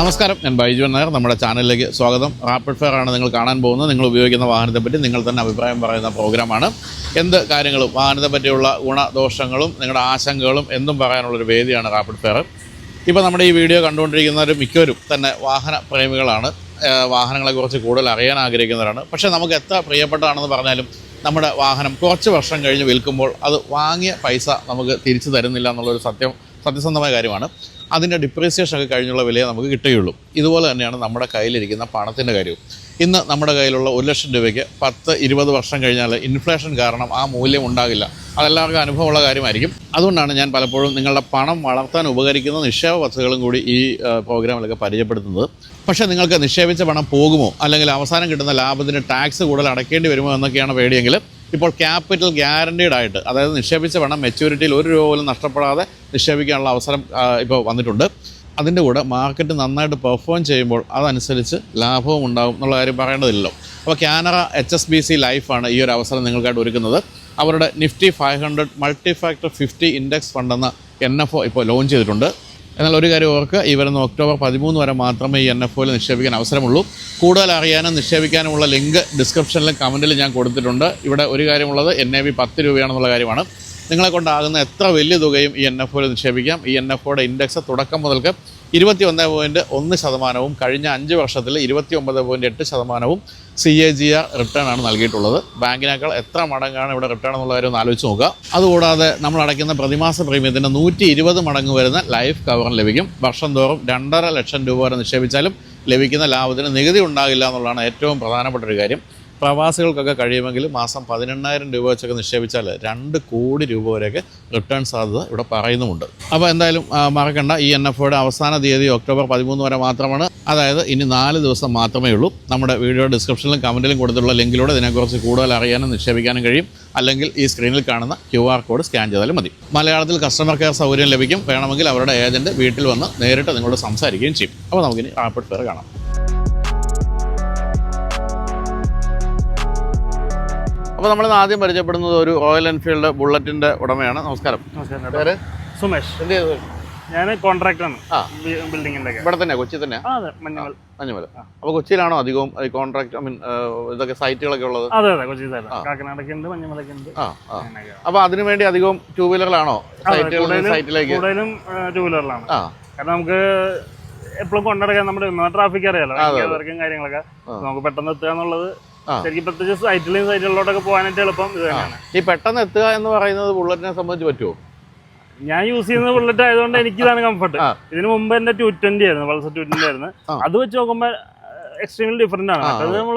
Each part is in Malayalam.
നമസ്കാരം. ഞാൻ ബൈജു നായർ. നമ്മുടെ ചാനലിലേക്ക് സ്വാഗതം. റാപ്പിഡ് ഫയർ ആണ് നിങ്ങൾ കാണാൻ പോകുന്നത്. നിങ്ങൾ ഉപയോഗിക്കുന്ന വാഹനത്തെ പറ്റി നിങ്ങൾ തന്നെ അഭിപ്രായം പറയുന്ന പ്രോഗ്രാമാണ്. എന്ത് കാര്യങ്ങളും വാഹനത്തെ പറ്റിയുള്ള ഗുണദോഷങ്ങളും നിങ്ങളുടെ ആശങ്കകളും എന്തും പറയാനുള്ളൊരു വേദിയാണ് റാപ്പിഡ് ഫെയർ ഇപ്പോൾ നമ്മുടെ ഈ വീഡിയോ കണ്ടുകൊണ്ടിരിക്കുന്നവർ മിക്കവരും തന്നെ വാഹന പ്രേമികളാണ്. വാഹനങ്ങളെക്കുറിച്ച് കൂടുതൽ അറിയാൻ ആഗ്രഹിക്കുന്നവരാണ്. പക്ഷേ നമുക്ക് എത്ര പ്രിയപ്പെട്ടതാണെന്ന് പറഞ്ഞാലും നമ്മുടെ വാഹനം കുറച്ച് വർഷം കഴിഞ്ഞ് വിൽക്കുമ്പോൾ അത് വാങ്ങിയ പൈസ നമുക്ക് തിരിച്ചു തരുന്നില്ല എന്നുള്ളൊരു സത്യം സത്യസന്ധമായ കാര്യമാണ്. അതിന്റെ ഡിപ്രീസിയേഷൻ ഒക്കെ കഴിഞ്ഞുള്ള വിലയെ നമുക്ക് കിട്ടുകയുള്ളൂ. ഇതുപോലെ തന്നെയാണ് നമ്മുടെ കയ്യിലിരിക്കുന്ന പണത്തിന്റെ കാര്യവും. ഇന്ന് നമ്മുടെ കയ്യിലുള്ള ഒരു ലക്ഷം രൂപയ്ക്ക് പത്ത് ഇരുപത് വർഷം കഴിഞ്ഞാൽ ഇൻഫ്ലേഷൻ കാരണം ആ മൂല്യം ഉണ്ടാകില്ല. അതെല്ലാവർക്കും അനുഭവമുള്ള കാര്യമായിരിക്കും. അതുകൊണ്ടാണ് ഞാൻ പലപ്പോഴും നിങ്ങളുടെ പണം വളർത്താൻ ഉപകരിക്കുന്ന നിക്ഷേപ പദ്ധതികളും കൂടി ഈ പ്രോഗ്രാമിലൊക്കെ പരിചയപ്പെടുത്തുന്നത്. പക്ഷേ നിങ്ങൾക്ക് നിക്ഷേപിച്ച പണം പോകുമോ? അല്ലെങ്കിൽ അവസാനം കിട്ടുന്ന ലാഭത്തിന് ടാക്സ് കൂടുതൽ അടയ്ക്കേണ്ടി വരുമോ എന്നൊക്കെയാണ് പേടിയെങ്കിൽ ഇപ്പോൾ ക്യാപിറ്റൽ ഗ്യാരണ്ടീഡ് ആയിട്ട് അതായത് നിക്ഷേപിച്ച പണം മെച്യൂരിറ്റിയിൽ ഒരു രൂപ പോലും നഷ്ടപ്പെടാതെ നിക്ഷേപിക്കാനുള്ള അവസരം ഇപ്പോൾ വന്നിട്ടുണ്ട്. അതിന്റെ കൂടെ മാർക്കറ്റ് നന്നായിട്ട് പെർഫോം ചെയ്യുമ്പോൾ അതനുസരിച്ച് ലാഭവും ഉണ്ടാകും എന്നുള്ള കാര്യം പറയേണ്ടതില്ലല്ലോ. അപ്പോൾ Canara H S B C ലൈഫാണ് ഈ ഒരു അവസരം നിങ്ങൾക്കായിട്ട് ഒരുക്കുന്നത്. അവരുടെ Nifty five hundred multi factor fifty index fund എന്ന എൻ എഫ് ഒ ഇപ്പോൾ ലോഞ്ച് ചെയ്തിട്ടുണ്ട്. എന്നാൽ ഒരു കാര്യം ഓർക്കുക ഈ വരുന്ന ഒക്ടോബർ പതിമൂന്ന് വരെ മാത്രമേ ഈ എൻ എഫ് ഒയിൽ നിക്ഷേപിക്കാൻ അവസരമുള്ളൂ. കൂടുതൽ അറിയാനും നിക്ഷേപിക്കാനുമുള്ള ലിങ്ക് ഡിസ്ക്രിപ്ഷനിലും കമന്റിലും ഞാൻ കൊടുത്തിട്ടുണ്ട്. ഇവിടെ ഒരു കാര്യമുള്ളത് എൻ എ ബി പത്ത് രൂപയാണെന്നുള്ള കാര്യമാണ്. നിങ്ങളെ കൊണ്ടാകുന്ന എത്ര വലിയ തുകയും ഈ എൻ എഫ് ഒയിൽ നിക്ഷേപിക്കാം. ഈ എൻ എഫ് ഒയുടെ ഇൻഡെക്സ് തുടക്കം മുതൽക്ക് ഇരുപത്തി ഒന്ന് പോയിന്റ് ഒന്ന് ശതമാനവും കഴിഞ്ഞ അഞ്ച് വർഷത്തിൽ ഇരുപത്തി ഒമ്പത് പോയിന്റ് എട്ട് ശതമാനവും C A G R return ആണ് നൽകിയിട്ടുള്ളത്. ബാങ്കിനേക്കാൾ എത്ര മടങ്ങാണ് ഇവിടെ റിട്ടേൺ എന്നുള്ള കാര്യം ഒന്ന് ആലോചിച്ച് നോക്കുക. അതുകൂടാതെ നമ്മൾ അടയ്ക്കുന്ന പ്രതിമാസ പ്രീമിയത്തിന്റെ നൂറ്റി ഇരുപത് മടങ്ങ് വരുന്ന ലൈഫ് കവർ ലഭിക്കും. വർഷം തോറും രണ്ടര ലക്ഷം രൂപ വരെ നിക്ഷേപിച്ചാലും ലഭിക്കുന്ന ലാഭത്തിന് നികുതി ഉണ്ടാകില്ല എന്നുള്ളതാണ് ഏറ്റവും പ്രധാനപ്പെട്ട ഒരു കാര്യം. പ്രവാസികൾക്കൊക്കെ കഴിയുമെങ്കിൽ മാസം പതിനെണ്ണായിരം രൂപ വെച്ചൊക്കെ നിക്ഷേപിച്ചാൽ രണ്ട് കോടി രൂപ വരെയൊക്കെ റിട്ടേൺ സാധ്യത ഇവിടെ പറയുന്നുമുണ്ട്. അപ്പോൾ എന്തായാലും മറക്കണ്ട. ഈ എൻ എഫ് അവസാന തീയതി ഒക്ടോബർ പതിമൂന്ന് വരെ മാത്രമാണ്. അതായത് ഇനി നാല് ദിവസം മാത്രമേ ഉള്ളൂ. നമ്മുടെ വീഡിയോ ഡിസ്ക്രിപ്ഷനിലും കമന്റിലും കൊടുത്തിട്ടുള്ള ലിങ്കിലൂടെ ഇതിനെക്കുറിച്ച് കൂടുതൽ അറിയാനും നിക്ഷേപിക്കാനും കഴിയും. അല്ലെങ്കിൽ ഈ സ്ക്രീനിൽ കാണുന്ന ക്യു ആർ കോഡ് സ്കാൻ ചെയ്താലും മതി. മലയാളത്തിൽ കസ്റ്റമർ കെയർ സൗകര്യം ലഭിക്കും. വേണമെങ്കിൽ അവരുടെ ഏജന്റ് വീട്ടിൽ വന്ന് നേരിട്ട് നിങ്ങളോട് സംസാരിക്കുകയും ചെയ്യും. അപ്പോൾ നമുക്കിനി റാപ്പിഡ് ഫെയർ കാണാം. അപ്പോൾ നമ്മൾ ആദ്യം പരിചയപ്പെടുന്നത് ഒരു റോയൽ എൻഫീൽഡ് ബുള്ളറ്റിന്റെ ഉടമയാണ്. നമസ്കാരം. നമസ്കാരം. പേര്? സുമേഷ്. എന്ത് ഞാൻ കോൺട്രാക്ടറാണ് ഒക്കെ ഇവിടെ തന്നെ കൊച്ചി തന്നെ മഞ്ഞവൽ മഞ്ഞുമല. അപ്പോൾ കൊച്ചിയിലാണോ അധികവും ഈ കോൺട്രാക്ട് ഐ മീൻ ഇതൊക്കെ സൈറ്റുകളൊക്കെ ഉള്ളത്? അതെ അതെ. കൊച്ചി കാക്കനാടൊക്കെ ഉണ്ട് മഞ്ഞമലൊക്കെ ഉണ്ട്. അപ്പോൾ അതിനു വേണ്ടി അധികവും ടൂ വീലറുകളാണോ സൈറ്റിലേക്ക് കൂടുതലും ടൂ വീലറിലാണ് കാരണം നമുക്ക് എപ്പോഴും കൊണ്ടിടക്കാൻ നമ്മുടെ ട്രാഫിക് അറിയാലോ. വർക്കും കാര്യങ്ങളൊക്കെ. നമുക്ക് പെട്ടെന്ന് എത്തുക എന്നുള്ളത്. ശരിക്കും പ്രത്യേകിച്ച് സൈറ്റിലും സൈറ്റുകളിലോട്ടൊക്കെ പോകാനായിട്ട് എളുപ്പം ഇത് തന്നെയാണ്. ഈ പെട്ടെന്ന് എത്തുക എന്ന് പറയുന്നത് ബുള്ളറ്റിനെ സംബന്ധിച്ച് പറ്റുമോ ഞാൻ യൂസ് ചെയ്യുന്ന ബുള്ളറ്റ് ആയതുകൊണ്ട് എനിക്ക് ഇതാണ് കംഫർട്ട്. ഇതിന് മുമ്പ് എന്റെ ടു ട്വന്റി ആയിരുന്നു പൾസർ ടു ട്വന്റി ആയിരുന്നു. അത് വെച്ച് നോക്കുമ്പോ എക്സ്ട്രീംലി ഡിഫറെന്റ് ആണ്. അത് നമ്മൾ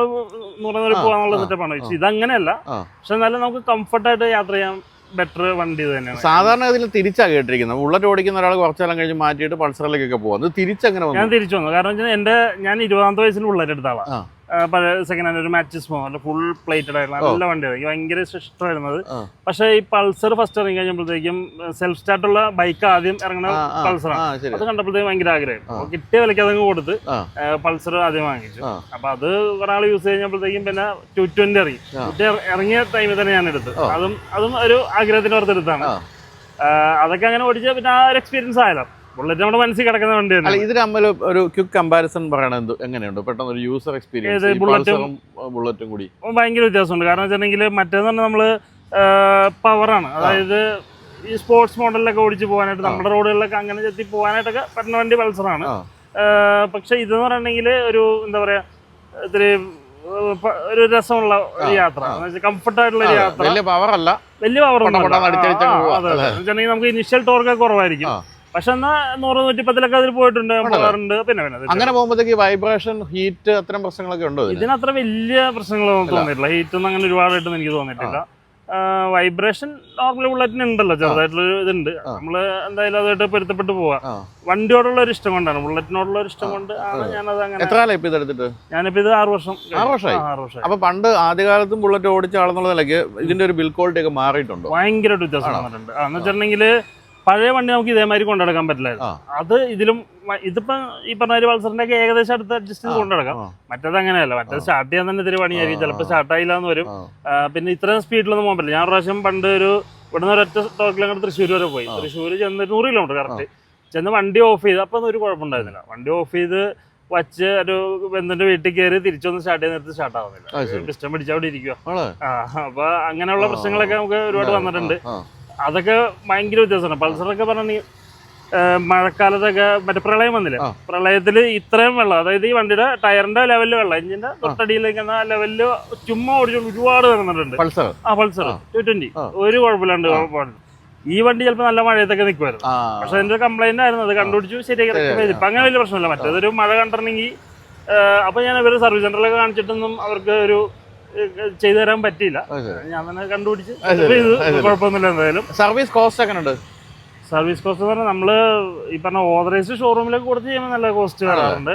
നൂറ് പോകാനുള്ള സെറ്റപ്പാണ് പക്ഷെ ഇതങ്ങനെയല്ല. പക്ഷെ എന്നാലും നമുക്ക് കംഫർട്ടായിട്ട് യാത്ര ചെയ്യാൻ ബെറ്റർ വണ്ടി തന്നെയാണ്. സാധാരണ ഇതിൽ തിരിച്ചാണ് കേട്ടിരിക്കുന്നത്. ബുള്ളറ്റ് ഓടിക്കുന്ന ഒരാൾ കുറച്ചെല്ലാം കഴിഞ്ഞ് മാറ്റിയിട്ട് പൾസറിലേക്കൊക്കെ പോകും അത് തിരിച്ചെങ്ങനെ ഞാൻ തിരിച്ചു വന്നു. കാരണം വെച്ചാൽ എന്റെ ഞാൻ ഇരുപതാമത്തെ വയസ്സിൽ ബുള്ളറ്റ് എടുത്ത ആ, സെക്കൻഡ് ഹാൻഡ് ഒരു മാച്ചസ് പോകും ഫുൾ പ്ലേറ്റഡ് ആയിട്ടുള്ള നല്ല വണ്ടി എനിക്ക് ഭയങ്കര ഇഷ്ടമായിരുന്നത്. പക്ഷേ ഈ പൾസർ ഫസ്റ്റ് ഇറങ്ങി കഴിഞ്ഞപ്പോഴത്തേക്കും സെൽഫ് സ്റ്റാർട്ടുള്ള ബൈക്ക് ആദ്യം ഇറങ്ങുന്ന പൾസറാണ് അത് കണ്ടപ്പോഴത്തേക്കും ഭയങ്കര ആഗ്രഹമായിരുന്നു. കിട്ടിയ വിലയ്ക്ക് അതങ്ങ് കൊടുത്ത് പൾസർ ആദ്യം വാങ്ങിച്ചു. അപ്പൊ അത് ഒരാൾ യൂസ് കഴിഞ്ഞപ്പോഴത്തേക്കും പിന്നെ ടു ട്വന്റി ഇറങ്ങി. ഇറങ്ങിയ ടൈമിൽ തന്നെ ഞാൻ എടുത്തു അതും അതും ഒരു ആഗ്രഹത്തിന് ഓർത്തെടുത്താണ്. അതൊക്കെ അങ്ങനെ ഓടിച്ച പിന്നെ ആ ഒരു എക്സ്പീരിയൻസ് ആയാലോ ബുള്ളറ്റ് നമ്മുടെ മനസ്സിൽ കിടക്കുന്ന വണ്ടി അല്ല ഇത് തമ്മിൽ ഒരു ക്വിക്ക് കമ്പാരിസൺ പറയണത് എങ്ങനെയുണ്ട്? പെട്ടെന്ന് ഒരു യൂസർ എക്സ്പീരിയൻസ് ബുള്ളറ്റും- ബുള്ളറ്റും കൂടി. ഭയങ്കര വ്യത്യാസമുണ്ട്. കാരണം വെച്ചിട്ടുണ്ടെങ്കിൽ മറ്റേന്ന് പറഞ്ഞാൽ നമ്മൾ പവറാണ് അതായത് ഈ സ്പോർട്സ് മോഡലിലൊക്കെ ഓടിച്ച് പോകാനായിട്ട് നമ്മുടെ റോഡുകളിലൊക്കെ അങ്ങനെ ചെത്തി പോകാനായിട്ടൊക്കെ പറ്റുന്ന വണ്ടി പൾസറാണ് പക്ഷെ ഇതെന്ന് പറഞ്ഞിട്ടുണ്ടെങ്കിൽ ഒരു എന്താ പറയാ ഇത്തിരി ഒരു രസമുള്ള ഒരു യാത്ര. കംഫർട്ടായിട്ടുള്ള ഒരു യാത്ര. വലിയ പവർ അല്ല. വലിയ പവർ? നമുക്ക് ഇനിഷ്യൽ ടോർക്ക് കുറവായിരിക്കും. പക്ഷെ എന്നാ നൂറ് നൂറ്റിപ്പത്തിലൊക്കെ അതിൽ പോയിട്ടുണ്ട് പോകാറുണ്ട്. പിന്നെ പിന്നെ അങ്ങനെ പോകുമ്പോഴത്തേക്ക് വൈബ്രേഷൻ ഹീറ്റ് അത്തരം പ്രശ്നങ്ങളൊക്കെ ഉണ്ടോ ഇതിന്? അത്ര വലിയ പ്രശ്നങ്ങളൊന്നും തോന്നിയിട്ടില്ല. ഹീറ്റ് ഒന്നും അങ്ങനെ ഒരുപാടായിട്ടൊന്നും എനിക്ക് തോന്നിയിട്ടില്ല. വൈബ്രേഷൻ നോർമൽ ബുള്ളറ്റിന് ഉണ്ടല്ലോ ചെറുതായിട്ടുള്ള ഇതുണ്ട്. നമ്മൾ എന്തായാലും അതായിട്ട് പൊരുത്തപ്പെട്ട് പോവാം. വണ്ടിയോടുള്ള ഒരു ഇഷ്ടം കൊണ്ടാണ്. ബുള്ളറ്റിനോടുള്ള ഒരു ഇഷ്ടം കൊണ്ട് ആണ് ഞാനത് അങ്ങനെ എത്ര കാലം ഇപ്പൊ ഇതെടുത്തിട്ട്? ഞാനിപ്പോ ഇത് ആറ് വർഷം. ആറ് വർഷമായി? ആറ് വർഷമായി. അപ്പൊ പണ്ട് ആദ്യകാലത്തും ബുള്ളറ്റ് ഓടിച്ച ആളെന്നുള്ള നിലയ്ക്ക് ഇതിന്റെ ഒരു ബിൽ ക്വാളിറ്റി ഒക്കെ മാറിയിട്ടുണ്ട്? ഭയങ്കരമായിട്ട് വ്യത്യാസം വന്നിട്ടുണ്ട്. എന്ന് വെച്ചിട്ടുണ്ടെങ്കിൽ പഴയ വണ്ടി നമുക്ക് ഇതേമാതിരി കൊണ്ടുനടക്കാൻ പറ്റില്ലായിരുന്നു. അത് ഇതിലും ഇതിപ്പോ ഈ പറഞ്ഞ പൾസറിന്റെ ഒക്കെ ഏകദേശം അടുത്ത് അഡ്ജസ്റ്റ് ചെയ്ത് കൊണ്ടുനടക്കാം. മറ്റേത് അങ്ങനെയല്ല. മറ്റേത് സ്റ്റാർട്ട് ചെയ്യാൻ തന്നെ ഇത്തിരി പണിയായിരിക്കും. ചിലപ്പോൾ സ്റ്റാർട്ട് ആയില്ല എന്ന് വരും. പിന്നെ ഇത്രയും സ്പീഡിലൊന്നും പോകാൻ പറ്റില്ല. ഞാൻ പ്രാവശ്യം പണ്ട് ഒരു ഇവിടുന്ന് ഒരൊറ്റ ടോക്കിൽ അങ്ങോട്ട് തൃശ്ശൂർ വരെ പോയി. തൃശ്ശൂർ ചെന്ന് നൂറ് കിലോമീറ്റർ കറക്റ്റ് ചെന്ന് വണ്ടി ഓഫ് ചെയ്ത് അപ്പോൾ ഒരു കുഴപ്പമുണ്ടായിരുന്നില്ല. വണ്ടി ഓഫ് ചെയ്ത് വച്ച് ഒരു ബന്ധുവിന്റെ വീട്ടിൽ കയറി തിരിച്ചൊന്ന് സ്റ്റാർട്ട് ചെയ്ത് നിർത്തി സ്റ്റാർട്ട് ആവുന്നില്ല. പിസ്റ്റം പിടിച്ചവിടെ ഇരിക്കുക ആ അപ്പൊ അങ്ങനെയുള്ള പ്രശ്നങ്ങളൊക്കെ നമുക്ക് ഒരുപാട് വന്നിട്ടുണ്ട്. അതൊക്കെ ഭയങ്കര വ്യത്യാസമാണ്. പൾസറൊക്കെ പറഞ്ഞ മഴക്കാലത്തൊക്കെ മറ്റേ പ്രളയം വന്നില്ലേ? പ്രളയത്തിൽ ഇത്രയും വെള്ളം അതായത് ഈ വണ്ടിയുടെ ടയറിന്റെ ലെവലിൽ വെള്ളം എഞ്ചിന്റെ തൊട്ടടിയിലേക്ക് ലെവലിൽ ചുമ്മാ ഓടിച്ചുകൊണ്ട് ഒരുപാട് വരുന്നുണ്ട് പൾസർ ആ പൾസർ ടു ട്വന്റി. ഒരു കുഴപ്പമില്ലാണ്ട് ഈ വണ്ടി ചിലപ്പോൾ നല്ല മഴയത്തൊക്കെ നിൽക്കുമായിരുന്നു പക്ഷെ അതിന്റെ കംപ്ലൈന്റ് ആയിരുന്നു അത് കണ്ടുപിടിച്ചു ശരിയാക്കി. ഇപ്പൊ അങ്ങനെ വലിയ പ്രശ്നമില്ല. മറ്റേതൊരു മഴ കണ്ടിട്ടുണ്ടെങ്കിൽ അപ്പൊ ഞാൻ ഇവർ സർവീസ് സെന്ററിലൊക്കെ കാണിച്ചിട്ടൊന്നും അവർക്ക് ഒരു ചെയ്തു തരാൻ പറ്റിയില്ല. ഞാൻ തന്നെ കണ്ടുപിടിച്ച്. കുഴപ്പമൊന്നുമില്ല എന്തായാലും. സർവീസ് കോസ്റ്റ് എങ്ങനെ ഉണ്ട് സർവീസ് കോസ്റ്റ് എന്ന് പറഞ്ഞാൽ നമ്മൾ ഈ പറഞ്ഞ ഓതറൈസ്ഡ് ഷോറൂമിലേക്ക് കൊടുത്ത് ചെയ്യുമ്പോൾ നല്ല കോസ്റ്റ് വരാറുണ്ട്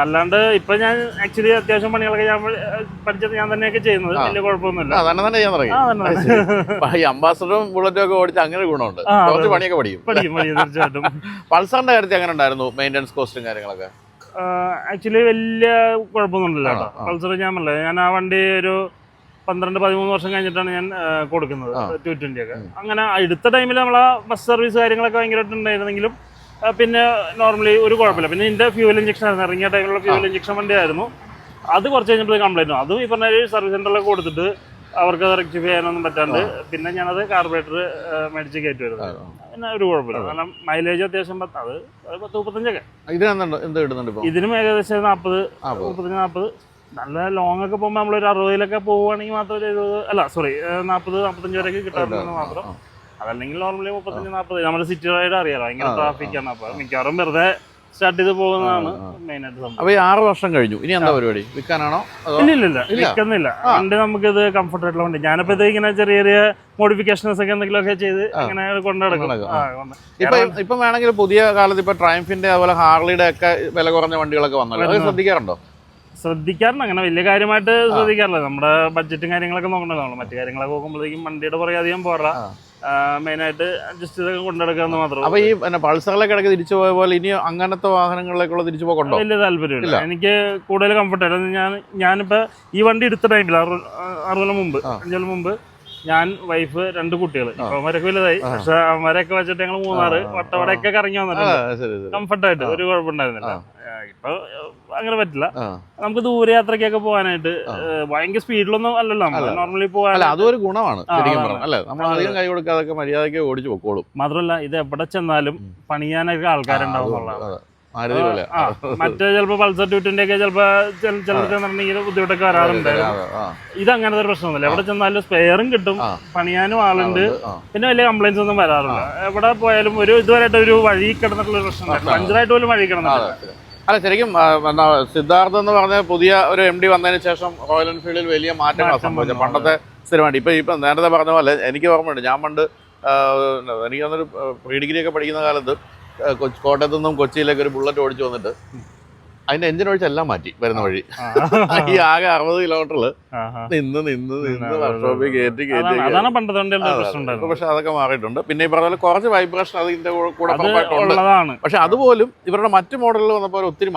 അല്ലാണ്ട് ഇപ്പൊ ഞാൻ ആക്ച്വലി അത്യാവശ്യം പണികളൊക്കെ ഞാൻ പഠി- പഠിച്ചത് ഞാൻ തന്നെയൊക്കെ ചെയ്യുന്നത്. വലിയ കുഴപ്പമൊന്നുമില്ല. തന്നെ ചെയ്യാൻ തുടങ്ങി. ഈ അംബാസഡറും ബുള്ളറ്റും ഒക്കെ ഓടിച്ച് അങ്ങനെ ഗുണമുണ്ട്. പണിയൊക്കെ പഠിക്കും. പഠിക്കും പഠിക്കും തീർച്ചയായിട്ടും. പൾസറിന്റെ കാര്യത്തിൽ അങ്ങനെ ഉണ്ടായിരുന്നു മെയിന്റെനൻസ് കോസ്റ്റും കാര്യങ്ങളൊക്കെ? ആക്ച്വലി വലിയ കുഴപ്പമൊന്നുമില്ല കേട്ടോ? പൾസർ ഞാൻ പറഞ്ഞില്ല ഞാൻ ആ വണ്ടി ഒരു പന്ത്രണ്ട് പതിമൂന്ന് വർഷം കഴിഞ്ഞിട്ടാണ് ഞാൻ കൊടുക്കുന്നത്. ടു ട്വന്റി ഒക്കെ. അങ്ങനെ അടുത്ത ടൈമിൽ നമ്മൾ ആ ബസ് സർവീസ് കാര്യങ്ങളൊക്കെ ഭയങ്കരമായിട്ട് ഉണ്ടായിരുന്നെങ്കിലും പിന്നെ നോർമലി ഒരു കുഴപ്പമില്ല. പിന്നെ ഇതിന്റെ ഫ്യൂവൽ ഇഞ്ചക്ഷൻ ആയിരുന്നു. ഇറങ്ങിയ ടൈമിലുള്ള ഫ്യൂവൽ ഇഞ്ചക്ഷൻ വണ്ടി ആയിരുന്നു. അത് കുറച്ച് കഴിഞ്ഞപ്പോൾ കംപ്ലൈന്റ് അതും ഈ പറഞ്ഞ സർവീസ് സെന്ററിലൊക്കെ കൊടുത്തിട്ട് അവർക്ക് അത് റെക്ടിഫൈ ചെയ്യാനൊന്നും പറ്റാണ്ട് പിന്നെ ഞാനത് കാർബറേറ്റർ മേടിച്ച് കയറ്റി വരുന്നത്. പിന്നെ ഒരു കുഴപ്പമില്ല. കാരണം മൈലേജ് അത്യാവശ്യം പത്ത് അത് പത്ത് മുപ്പത്തഞ്ചൊക്കെ. ഇതിന് ഏകദേശം നാൽപ്പത്. മുപ്പത്തഞ്ച് നാൽപ്പത് നല്ല ലോങ് ഒക്കെ പോകുമ്പോൾ നമ്മൾ ഒരു അറുപതിലൊക്കെ പോവുകയാണെങ്കിൽ മാത്രം ഒരു എഴുപത് അല്ല സോറി നാൽപ്പത് നാൽപ്പത്തഞ്ച് വരെയൊക്കെ കിട്ടാറുണ്ടെന്ന് മാത്രം. അതല്ലെങ്കിൽ നോർമലി മുപ്പത്തഞ്ച് നാൽപ്പത് നമ്മുടെ സിറ്റി റൈഡ് അറിയാലോ ഭയങ്കര ട്രാഫിക്കാണ് ട്രാഫിക് ആണ്. അപ്പോൾ മിക്കവാറും വെറുതെ സ്റ്റാർട്ട് ചെയ്ത് പോകുന്നതാണ് മെയിൻ ആയിട്ട് സംഭവം. അപ്പൊ ഈ ആറ് വർഷം കഴിഞ്ഞു. ഇനി എന്താ പരിപാടി? വിൽക്കാനാണോ? ഇല്ല ഇല്ല. വിൽക്കുന്നില്ല. അതുകൊണ്ട് നമുക്ക് ഇത് കംഫർട്ട് ആയിട്ടുള്ള വണ്ടി ഞാനിപ്പോ ഇത് ഇങ്ങനെ ചെറിയ ചെറിയ മോഡിഫിക്കേഷൻസ് ഒക്കെ എന്തെങ്കിലും ഒക്കെ ചെയ്ത്. അങ്ങനെ കൊണ്ടുനടക്കും. ഇപ്പൊ ഇപ്പൊ വേണമെങ്കിൽ പുതിയ കാലത്ത് ഇപ്പൊ ട്രയംഫിന്റെ അതുപോലെ ഹാർലിയുടെ ഒക്കെ വില കുറഞ്ഞ വണ്ടികളൊക്കെ വന്നല്ലോ. ശ്രദ്ധിക്കാറുണ്ടോ? ശ്രദ്ധിക്കാറുണ്ട് അങ്ങനെ വലിയ കാര്യമായിട്ട് ശ്രദ്ധിക്കാറില്ല. നമ്മുടെ ബഡ്ജറ്റും കാര്യങ്ങളൊക്കെ നോക്കണല്ലോ നമ്മൾ മറ്റു കാര്യങ്ങളൊക്കെ നോക്കുമ്പോഴത്തേക്കും വണ്ടിയുടെ പുറകെ അധികം പോരാ. മെയിനായിട്ട് അഡ്ജസ്റ്റ് ചെയ്തൊക്കെ കൊണ്ടുനടക്കാന്ന് മാത്രം അപ്പൊ ഈ പൾസറിലൊക്കെ ഇടയ്ക്ക് തിരിച്ചു പോയ പോലെ ഇനി അങ്ങനത്തെ വാഹനങ്ങളിലേക്കുള്ള തിരിച്ചു പോകണ്ടോ വലിയ താല്പര്യമില്ല. എനിക്ക് കൂടുതൽ കംഫർട്ടായിട്ട് ഞാൻ ഞാനിപ്പോ ഈ വണ്ടി എടുത്ത ടൈമിൽ അറുപത് മുമ്പ് ആ. അഞ്ചു മുമ്പ് ഞാൻ വൈഫ് രണ്ട് കുട്ടികൾ അവന്മാരൊക്കെ വലുതായി. പക്ഷെ അവന്മാരൊക്കെ വെച്ചിട്ട് ഞങ്ങൾ മൂന്നാറ് വട്ടവടയൊക്കെ കറങ്ങി വന്നിട്ടുണ്ട്. കംഫർട്ടായിട്ട് ഒരു കുഴപ്പമുണ്ടായിരുന്നില്ല. ഇപ്പൊ അങ്ങനെ പറ്റില്ല. നമുക്ക് ദൂരയാത്രയ്ക്കൊക്കെ പോകാനായിട്ട്. ഭയങ്കര സ്പീഡിലൊന്നും അല്ലല്ലോ നോർമലി പോകാൻ അല്ല അതും ഗുണമാണ് അല്ലേ? നമ്മൾ അധികം കൈ കൊടുക്കാതൊക്കെ മര്യാദയ്ക്ക് ഓടിച്ചു പൊക്കോളും. മാത്രമല്ല ഇത് എവിടെ ചെന്നാലും പണിയാനൊക്കെ ആൾക്കാരുണ്ടാവും എന്നുള്ളതാണ്. മറ്റേ ചിലപ്പോ പൾസർ ടൂറ്റിന്റെ ഒക്കെ ചിലപ്പോ ചിലർക്ക് ചെന്നിട്ടുണ്ടെങ്കിൽ ബുദ്ധിമുട്ടൊക്കെ വരാറുണ്ട്. ഇത് അങ്ങനത്തെ ഒരു പ്രശ്നമൊന്നുമില്ല. എവിടെ ചെന്നാലും സ്പെയറും കിട്ടും. പണിയാനും ആളുണ്ട്. പിന്നെ വലിയ കംപ്ലൈന്റ്സ് ഒന്നും വരാറില്ല. എവിടെ പോയാലും ഒരു ഇതുവരെയായിട്ട് ഒരു വഴി കിടന്നിട്ടുള്ള ഒരു പ്രശ്നം. പഞ്ചറായിട്ട് പോലും വഴി കിടന്നിട്ടില്ല. അല്ല ശരിക്കും സിദ്ധാർത്ഥ് എന്ന് പറഞ്ഞ പുതിയ ഒരു എം ഡി വന്നതിന് ശേഷം റോയൽ എൻഫീൽഡിൽ വലിയ മാറ്റങ്ങൾ സംഭവിച്ചു. സംഭവിച്ചത് പണ്ടത്തെ സ്ഥിരമായിട്ട് ഇപ്പൊ ഇപ്പൊ നേരത്തെ പറഞ്ഞ പോലെ എനിക്ക് ഓർമ്മയുണ്ട്. ഞാൻ പണ്ട് എനിക്ക് തോന്നുന്നൊരു പ്രീ ഡിഗ്രി ഒക്കെ പഠിക്കുന്ന കാലത്ത് കോട്ടയത്തു നിന്നും കൊച്ചിയിലേക്ക് ഒരു ബുള്ളറ്റ് ഓടിച്ചു വന്നിട്ട് അതിന്റെ എഞ്ചിൻ ഒഴിച്ചെല്ലാം മാറ്റി വരുന്ന വഴി. ഈ ആകെ അറുപത് കിലോമീറ്ററിൽ ആഹാ. നിന്ന് നിന്ന് നിന്ന് വർക്ക്ഷോപ്പിൽ കയറ്റി കയറ്റി പക്ഷെ അതൊക്കെ മാറിയിട്ടുണ്ട്. പിന്നെ ഈ പറഞ്ഞ പോലെ കുറച്ച് വൈബ്രേഷൻ അതിന്റെ കൂടെ പക്ഷെ അതുപോലും ഇവരുടെ മറ്റു മോഡലുകൾ വന്നപ്പോൾ ഒത്തിരി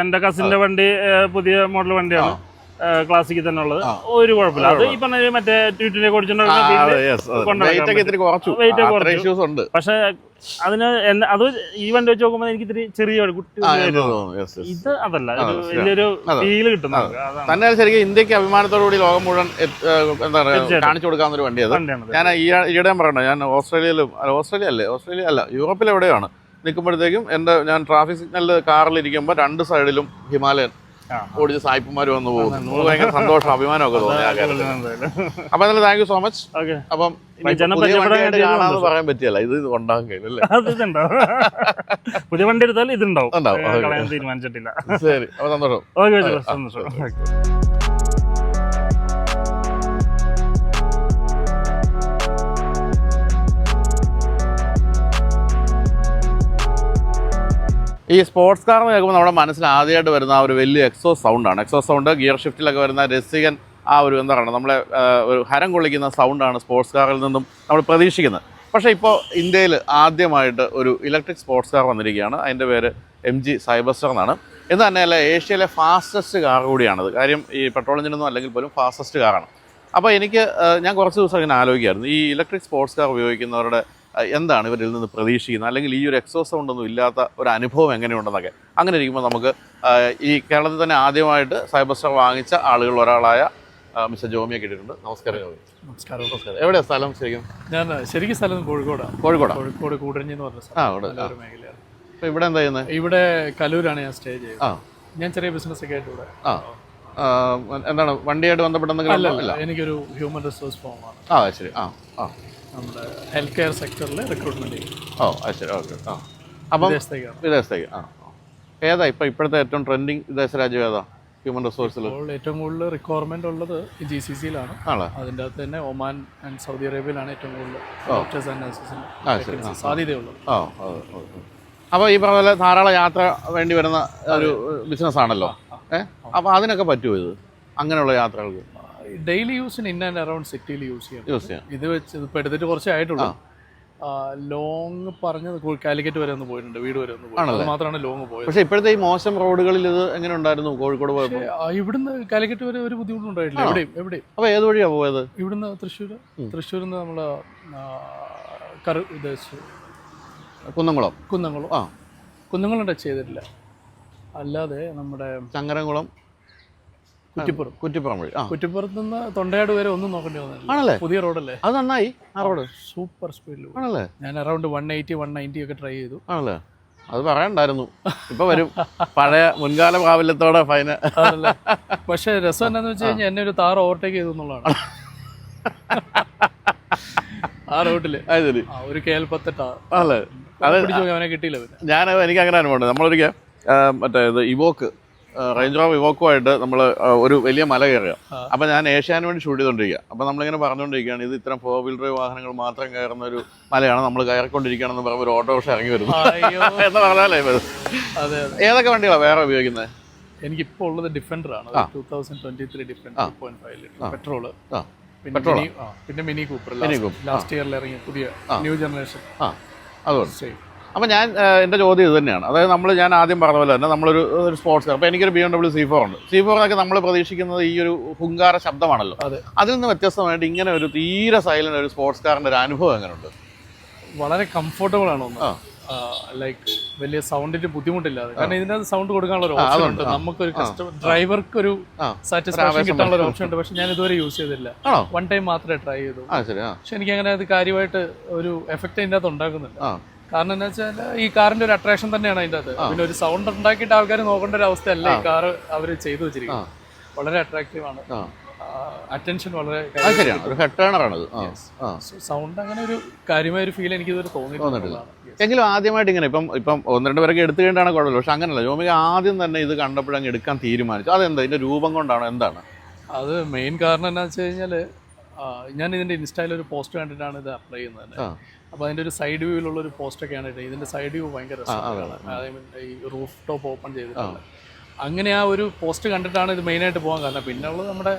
എന്റെ കസിന്റെ വണ്ടി പുതിയ മോഡൽ വണ്ടിയാണ്. ക്ലാസിക്കിൽ തന്നെ ഉള്ളത്. ഒരു കുഴപ്പമില്ല. അത് ഈ പറഞ്ഞ മറ്റേ ഒക്കെ ഇത്തിരി കുറച്ചു. പക്ഷെ അതിന് അത് ഈ വണ്ടി വെച്ച് നോക്കുമ്പോൾ എനിക്ക് ഇത്തിരി ചെറിയ കുട്ടി. ഇത് അതല്ല. വലിയൊരു ഫീൽ കിട്ടും തന്നെ ശരിക്കും ഇന്ത്യയ്ക്ക് അഭിമാനത്തോടു കൂടി ലോകം മുഴുവൻ എന്താ പറയുക കാണിച്ചു കൊടുക്കാവുന്ന ഒരു വണ്ടി അത്. ഞാൻ ഈയിടെ പറയണ്ട ഞാൻ ഓസ്ട്രേലിയയിലും ഓസ്ട്രേലിയ അല്ലേ ഓസ്ട്രേലിയ അല്ല യൂറോപ്പിൽ എവിടെയാണ് നിൽക്കുമ്പോഴത്തേക്കും എന്റെ ഞാൻ ട്രാഫിക് സിഗ്നലിൽ കാറിൽ ഇരിക്കുമ്പോൾ രണ്ട് സൈഡിലും ഹിമാലയൻ. ഓടിച്ച് സായിപ്പുമാർ വന്ന് പോകും. നമുക്ക് ഭയങ്കര സന്തോഷം അഭിമാനമൊക്കെ തോന്നി ആ കാര്യത്തിൽ എന്തായാലും. എന്തായാലും താങ്ക് യു സോ മച്ച്. അപ്പം പുതിയ വണ്ടിയായിട്ട് പറയാൻ പറ്റിയല്ല. ഇത് ഉണ്ടാകും പുതിയ വണ്ടി എടുത്താൽ ഇതുണ്ടാവും. ഉണ്ടാവും. കളയാൻ തീരുമാനിച്ചിട്ടില്ല. ശരി. അപ്പൊ സന്തോഷം. ഓക്കെ സന്തോഷം. ഈ സ്പോർട്സ് കാർ എന്ന് കേൾക്കുമ്പോൾ നമ്മുടെ മനസ്സിൽ ആദ്യമായിട്ട് വരുന്ന ആ ഒരു വലിയ എക്സോ സൗണ്ടാണ് എക്സോ സൗണ്ട് ഗിയർ ഷിഫ്റ്റിലൊക്കെ വരുന്ന രസികൻ ആ ഒരു എന്താ പറയുക നമ്മളെ ഒരു ഹരം കൊള്ളിക്കുന്ന സൗണ്ടാണ് സ്പോർട്സ് കാറിൽ നിന്നും നമ്മൾ പ്രതീക്ഷിക്കുന്നത്. പക്ഷേ ഇപ്പോൾ ഇന്ത്യയിൽ ആദ്യമായിട്ട് ഒരു ഇലക്ട്രിക് സ്പോർട്സ് കാർ വന്നിരിക്കുകയാണ്. അതിന്റെ പേര് എം ജി സൈബസ്റ്റർ എന്നാണ്. എന്ന് തന്നെയല്ല ഏഷ്യയിലെ ഫാസ്റ്റസ്റ്റ് കാർ കൂടിയാണത്. കാര്യം ഈ പെട്രോൾ എഞ്ചിനൊന്നും അല്ലെങ്കിൽ പോലും ഫാസ്റ്റസ്റ്റ് കാറാണ് അപ്പോൾ എനിക്ക് ഞാൻ കുറച്ച് ദിവസം ഇങ്ങനെ ആലോചിക്കായിരുന്നു. ഈ ഇലക്ട്രിക് സ്പോർട്സ് കാർ ഉപയോഗിക്കുന്നവരുടെ എന്താണ് ഇവരിൽ നിന്ന് പ്രതീക്ഷിക്കുന്നത്? അല്ലെങ്കിൽ ഈ ഒരു എക്സോ സൗണ്ട് ഒന്നും ഇല്ലാത്ത ഒരു അനുഭവം എങ്ങനെയുണ്ടെന്നൊക്കെ അങ്ങനെ ഇരിക്കുമ്പോൾ നമുക്ക് ഈ കേരളത്തിൽ തന്നെ ആദ്യമായിട്ട് സൈബർ സ്റ്റാർ വാങ്ങിച്ച ആളുകൾ ഒരാളായ മിസ്റ്റർ ജോമിയെ കിട്ടിയിട്ടുണ്ട് നമസ്കാരം ജോമി. നമസ്കാരം. നമസ്കാരം. എവിടെയാണ് സ്ഥലം ശരിക്കും? ഞാൻ ശരിക്കും സ്ഥലം കോഴിക്കോടാണ് കോഴിക്കോടാ? കോഴിക്കോട് കൂടരഞ്ഞി എന്ന് പറഞ്ഞ ആ അവിടെ. മേഖലയാണ്. അപ്പോൾ ഇവിടെ എന്താ ചെയ്യുന്നത് ഇവിടെ കലൂരാണ് ഞാൻ സ്റ്റേ ചെയ്യുന്നത്. ആ. ഞാൻ ചെറിയ ബിസിനസ് ഒക്കെ ആയിട്ട് ഇവിടെ ആ എന്താണ് വണ്ടിയായിട്ട് ബന്ധപ്പെട്ട എനിക്കൊരു ഹ്യൂമൻ റിസോഴ്സ് ഫോമാണ് ആ ശരി. ആ ആ. നമ്മുടെ ഹെൽത്ത് കെയർ സെക്ടറിൽ റിക്രൂട്ട്മെന്റ് ഓ അത് ശരി. ഓക്കെ ആ. അപ്പം വിദേശത്തേക്കാണ്. വിദേശത്തേക്ക് ആ. ഏതാ ഇപ്പം ഇപ്പോഴത്തെ ഏറ്റവും ട്രെൻഡിങ് വിദേശ രാജ്യം ഏതാ? ഹ്യൂമൻ റിസോഴ്സിൽ അപ്പോൾ ഏറ്റവും കൂടുതൽ റിക്വയർമെന്റ് ഉള്ളത് ജി സി സിയിലാണ് ആണോ? അതിന്റെ അകത്ത് തന്നെ ഒമാൻ ആൻഡ് സൗദി അറേബ്യയിലാണ് ഏറ്റവും കൂടുതൽ ഡോക്ടേഴ്സ് ആൻഡ്. നഴ്സസിന് സാധ്യതയുള്ളത്. ആ അപ്പോൾ ഈ പറഞ്ഞ പോലെ ധാരാളം യാത്ര വേണ്ടി വരുന്ന ഒരു ബിസിനസ് ആണല്ലോ. ഏഹ് അപ്പോൾ അതിനൊക്കെ പറ്റുമോ ഇത്? അങ്ങനെയുള്ള യാത്രകൾക്ക്? ഡെയിലി യൂസിന് ഇൻ ആൻഡ് അറൌണ്ട് സിറ്റിയിൽ യൂസ് ചെയ്യാം. യൂസ് ചെയ്യാം. ഇത് വെച്ച് ഇപ്പോൾ എടുത്തിട്ട് കുറച്ചേ ആയിട്ടുള്ളൂ. ലോങ് പറഞ്ഞത് കാലിക്കറ്റ് വരെ ഒന്ന് പോയിട്ടുണ്ട് വീട് വരെ ഒന്ന് പോയിട്ടുണ്ട്. മാത്രമാണ് ലോങ് പോയത്. പക്ഷേ ഇപ്പോഴത്തെ ഈ മോശം റോഡുകളിൽ ഇത് എങ്ങനെ ഉണ്ടായിരുന്നു കോഴിക്കോട് പോയപ്പോൾ ഇവിടുന്ന് കാലിക്കറ്റ് വരെ ഒരു ബുദ്ധിമുട്ടുണ്ടായിട്ടില്ല എവിടെയും എവിടെയും. അപ്പോൾ ഏത് വഴിയാണ് പോയത്? ഇവിടുന്ന് തൃശ്ശൂർ തൃശ്ശൂരിൽ നിന്ന് നമ്മൾ കറു ഇത് കുന്നംകുളം. കുന്നംകുളം. ആ. കുന്നംകുളം ടച്ച് ചെയ്തിട്ടില്ല. അല്ലാതെ നമ്മുടെ ചങ്ങരംകുളം. കുറ്റിപ്പുറം. കുറ്റിപ്പുറം വഴി. കുറ്റിപ്പുറത്ത് നിന്ന് തൊണ്ടയാട് വരെ ഒന്നും നോക്കേണ്ടി വന്നില്ല. ആണല്ലേ? പുതിയ റോഡല്ലേ? അത് നന്നായി. ആ റോഡ്. സൂപ്പർ സ്പീഡിൽ ആണല്ലേ? ഞാൻ around one eighty one ninety ഒക്കെ ട്രൈ ചെയ്തു. ആണല്ലേ? അത് പറയണ്ടായിരുന്നു. ഇപ്പൊ വരും. പഴയ മുൻകാല പ്രാബല്യത്തോടെ ഫൈന് പക്ഷെ രസം എന്താന്ന് വെച്ച് കഴിഞ്ഞാൽ എന്നെ ഒരു താറ് ഓവർടേക്ക് ചെയ്തു എന്നുള്ളതാണ്. ആ റോഡിൽ ഒരു കേൽപ്പത്തെട്ടാ അല്ലേ അവനെ കിട്ടിയില്ല ഞാൻ എനിക്ക് അങ്ങനെ അനുഭവം നമ്മളൊരിക്കൽ മറ്റേ ഇത് ഇവോക്ക്. റേഞ്ച് റോവർ ഇവോക്കുമായിട്ട് നമ്മൾ ഒരു വലിയ മല കയറുക. അപ്പോൾ ഞാൻ ഏഷ്യാന് വേണ്ടി ഷൂട്ട് ചെയ്തുകൊണ്ടിരിക്കുക അപ്പോൾ നമ്മളിങ്ങനെ പറഞ്ഞുകൊണ്ടിരിക്കുകയാണ് ഇത് ഇത്തരം ഫോർ വീൽ ഡ്രൈവ് വാഹനങ്ങൾ മാത്രം കയറുന്ന ഒരു മലയാണ്. നമ്മൾ കയറിക്കൊണ്ടിരിക്കുകയാണെന്ന് പറയുമ്പോൾ ഒരു ഓട്ടോറിക്ഷ ഇറങ്ങി വരുന്നു. എന്ന് പറഞ്ഞാലേ ഏതൊക്കെ വണ്ടികളാണ് വേറെ ഉപയോഗിക്കുന്നത് എനിക്കിപ്പോൾ ഉള്ളത് ഡിഫൻഡർ ആണ്. Two thousand twenty three Defender point five litre. Petrol petrol പിന്നെ മിനി കൂപ്പർ ലാസ്റ്റ് ഇയറിൽ ഇറങ്ങിയ പുതിയ ന്യൂ ജനറേഷൻ അതുകൊണ്ട്. അപ്പോൾ ഞാൻ എന്റെ ചോദ്യം ഇത് തന്നെയാണ്. അതായത് നമ്മൾ ഞാൻ ആദ്യം പറഞ്ഞ പോലെ തന്നെ നമ്മളൊരു ഒരു സ്പോർട്സ് കാർ അപ്പോൾ എനിക്കൊരു B M W C four ഉണ്ട്. സി ഫോറിനൊക്കെ നമ്മൾ പ്രതീക്ഷിക്കുന്നത് ഈ ഒരു ഹുങ്കാര ശബ്ദമാണല്ലോ. അതെ. അതിൽ നിന്ന് വ്യത്യസ്തമായിട്ട് ഇങ്ങനെ ഒരു തീരെ സൈലന്റ് ഒരു സ്പോർട്സ് കാറിന്റെ ഒരു അനുഭവം എങ്ങനെയുണ്ട് വളരെ കംഫർട്ടബിൾ ആണ് ഒന്ന്. ലൈക്ക് വലിയ സൗണ്ടിന് ബുദ്ധിമുട്ടില്ലാതെ കാരണം ഇതിനകത്ത് സൗണ്ട് കൊടുക്കാനുള്ള ഒരു ഓപ്ഷൻ ഉണ്ട്. നമുക്കൊരു കസ്റ്റമർ ഡ്രൈവർക്ക് ഒരു സാറ്റിസ്ഫാക്ഷൻ കിട്ടാനുള്ള ഒരു ഓപ്ഷൻ ഉണ്ട്. പക്ഷെ ഞാൻ ഇതുവരെ യൂസ് ചെയ്തില്ല വൺ ടൈം മാത്രമേ ട്രൈ ചെയ്തു പക്ഷെ എനിക്ക് അങ്ങനെ അത് കാര്യമായിട്ട് ഒരു എഫക്റ്റ് അതിന്റെ അകത്ത് ഉണ്ടാക്കുന്നില്ല. ആ. കാരണം എന്താ വെച്ചാൽ ഈ കാറിന്റെ ഒരു അട്രാക്ഷൻ തന്നെയാണ് അതിന്റെ അത് പിന്നെ ഒരു സൗണ്ട് ഉണ്ടാക്കിയിട്ട് ആൾക്കാർ നോക്കേണ്ട ഒരു അവസ്ഥയല്ല ഈ കാർ അവർ ചെയ്തു വെച്ചിരിക്കുന്നത്. വളരെ അട്രാക്റ്റീവ് ആണ്. അറ്റൻഷൻ വളരെ സൗണ്ട് അങ്ങനെ ഒരു കാര്യമായ ഒരു ഫീൽ എനിക്ക് ഇതുവരെ തോന്നിയിട്ടില്ല. എങ്കിലും ആദ്യമായിട്ട് ഇങ്ങനെ ഇപ്പം ഇപ്പം ഒന്ന് രണ്ട് പേരൊക്കെ എടുത്തു കഴിഞ്ഞാണ് കുഴപ്പമില്ല. പക്ഷെ അങ്ങനെയല്ല ജോമിക ആദ്യം തന്നെ ഇത് കണ്ടപ്പോഴങ്ങ് എടുക്കാൻ തീരുമാനിച്ചു. അതെന്താ? ഇതിന്റെ രൂപം കൊണ്ടാണോ? എന്താണ്? അത് മെയിൻ കാരണം എന്നാ വെച്ച് കഴിഞ്ഞാൽ ഞാൻ ഇതിന്റെ ഇൻസ്റ്റയിൽ ഒരു പോസ്റ്റ് കണ്ടിട്ടാണ് ഇത് അപ്ലൈ ചെയ്യുന്നത്. തന്നെ അപ്പോൾ അതിന്റെ ഒരു സൈഡ് വ്യൂവിലുള്ള ഒരു പോസ്റ്റ് ഒക്കെയാണ് ഇട്ടത്. ഇതിന്റെ സൈഡ് വ്യൂ ഭയങ്കര രസമാണ്. ഈ റൂഫ് ടോപ്പ് ഓപ്പൺ ചെയ്തിട്ടുണ്ട്. അങ്ങനെ ആ ഒരു പോസ്റ്റ് കണ്ടിട്ടാണ് ഇത് മെയിനായിട്ട് പോകാൻ കാരണം. പിന്നെ ഉള്ളത് നമ്മുടെ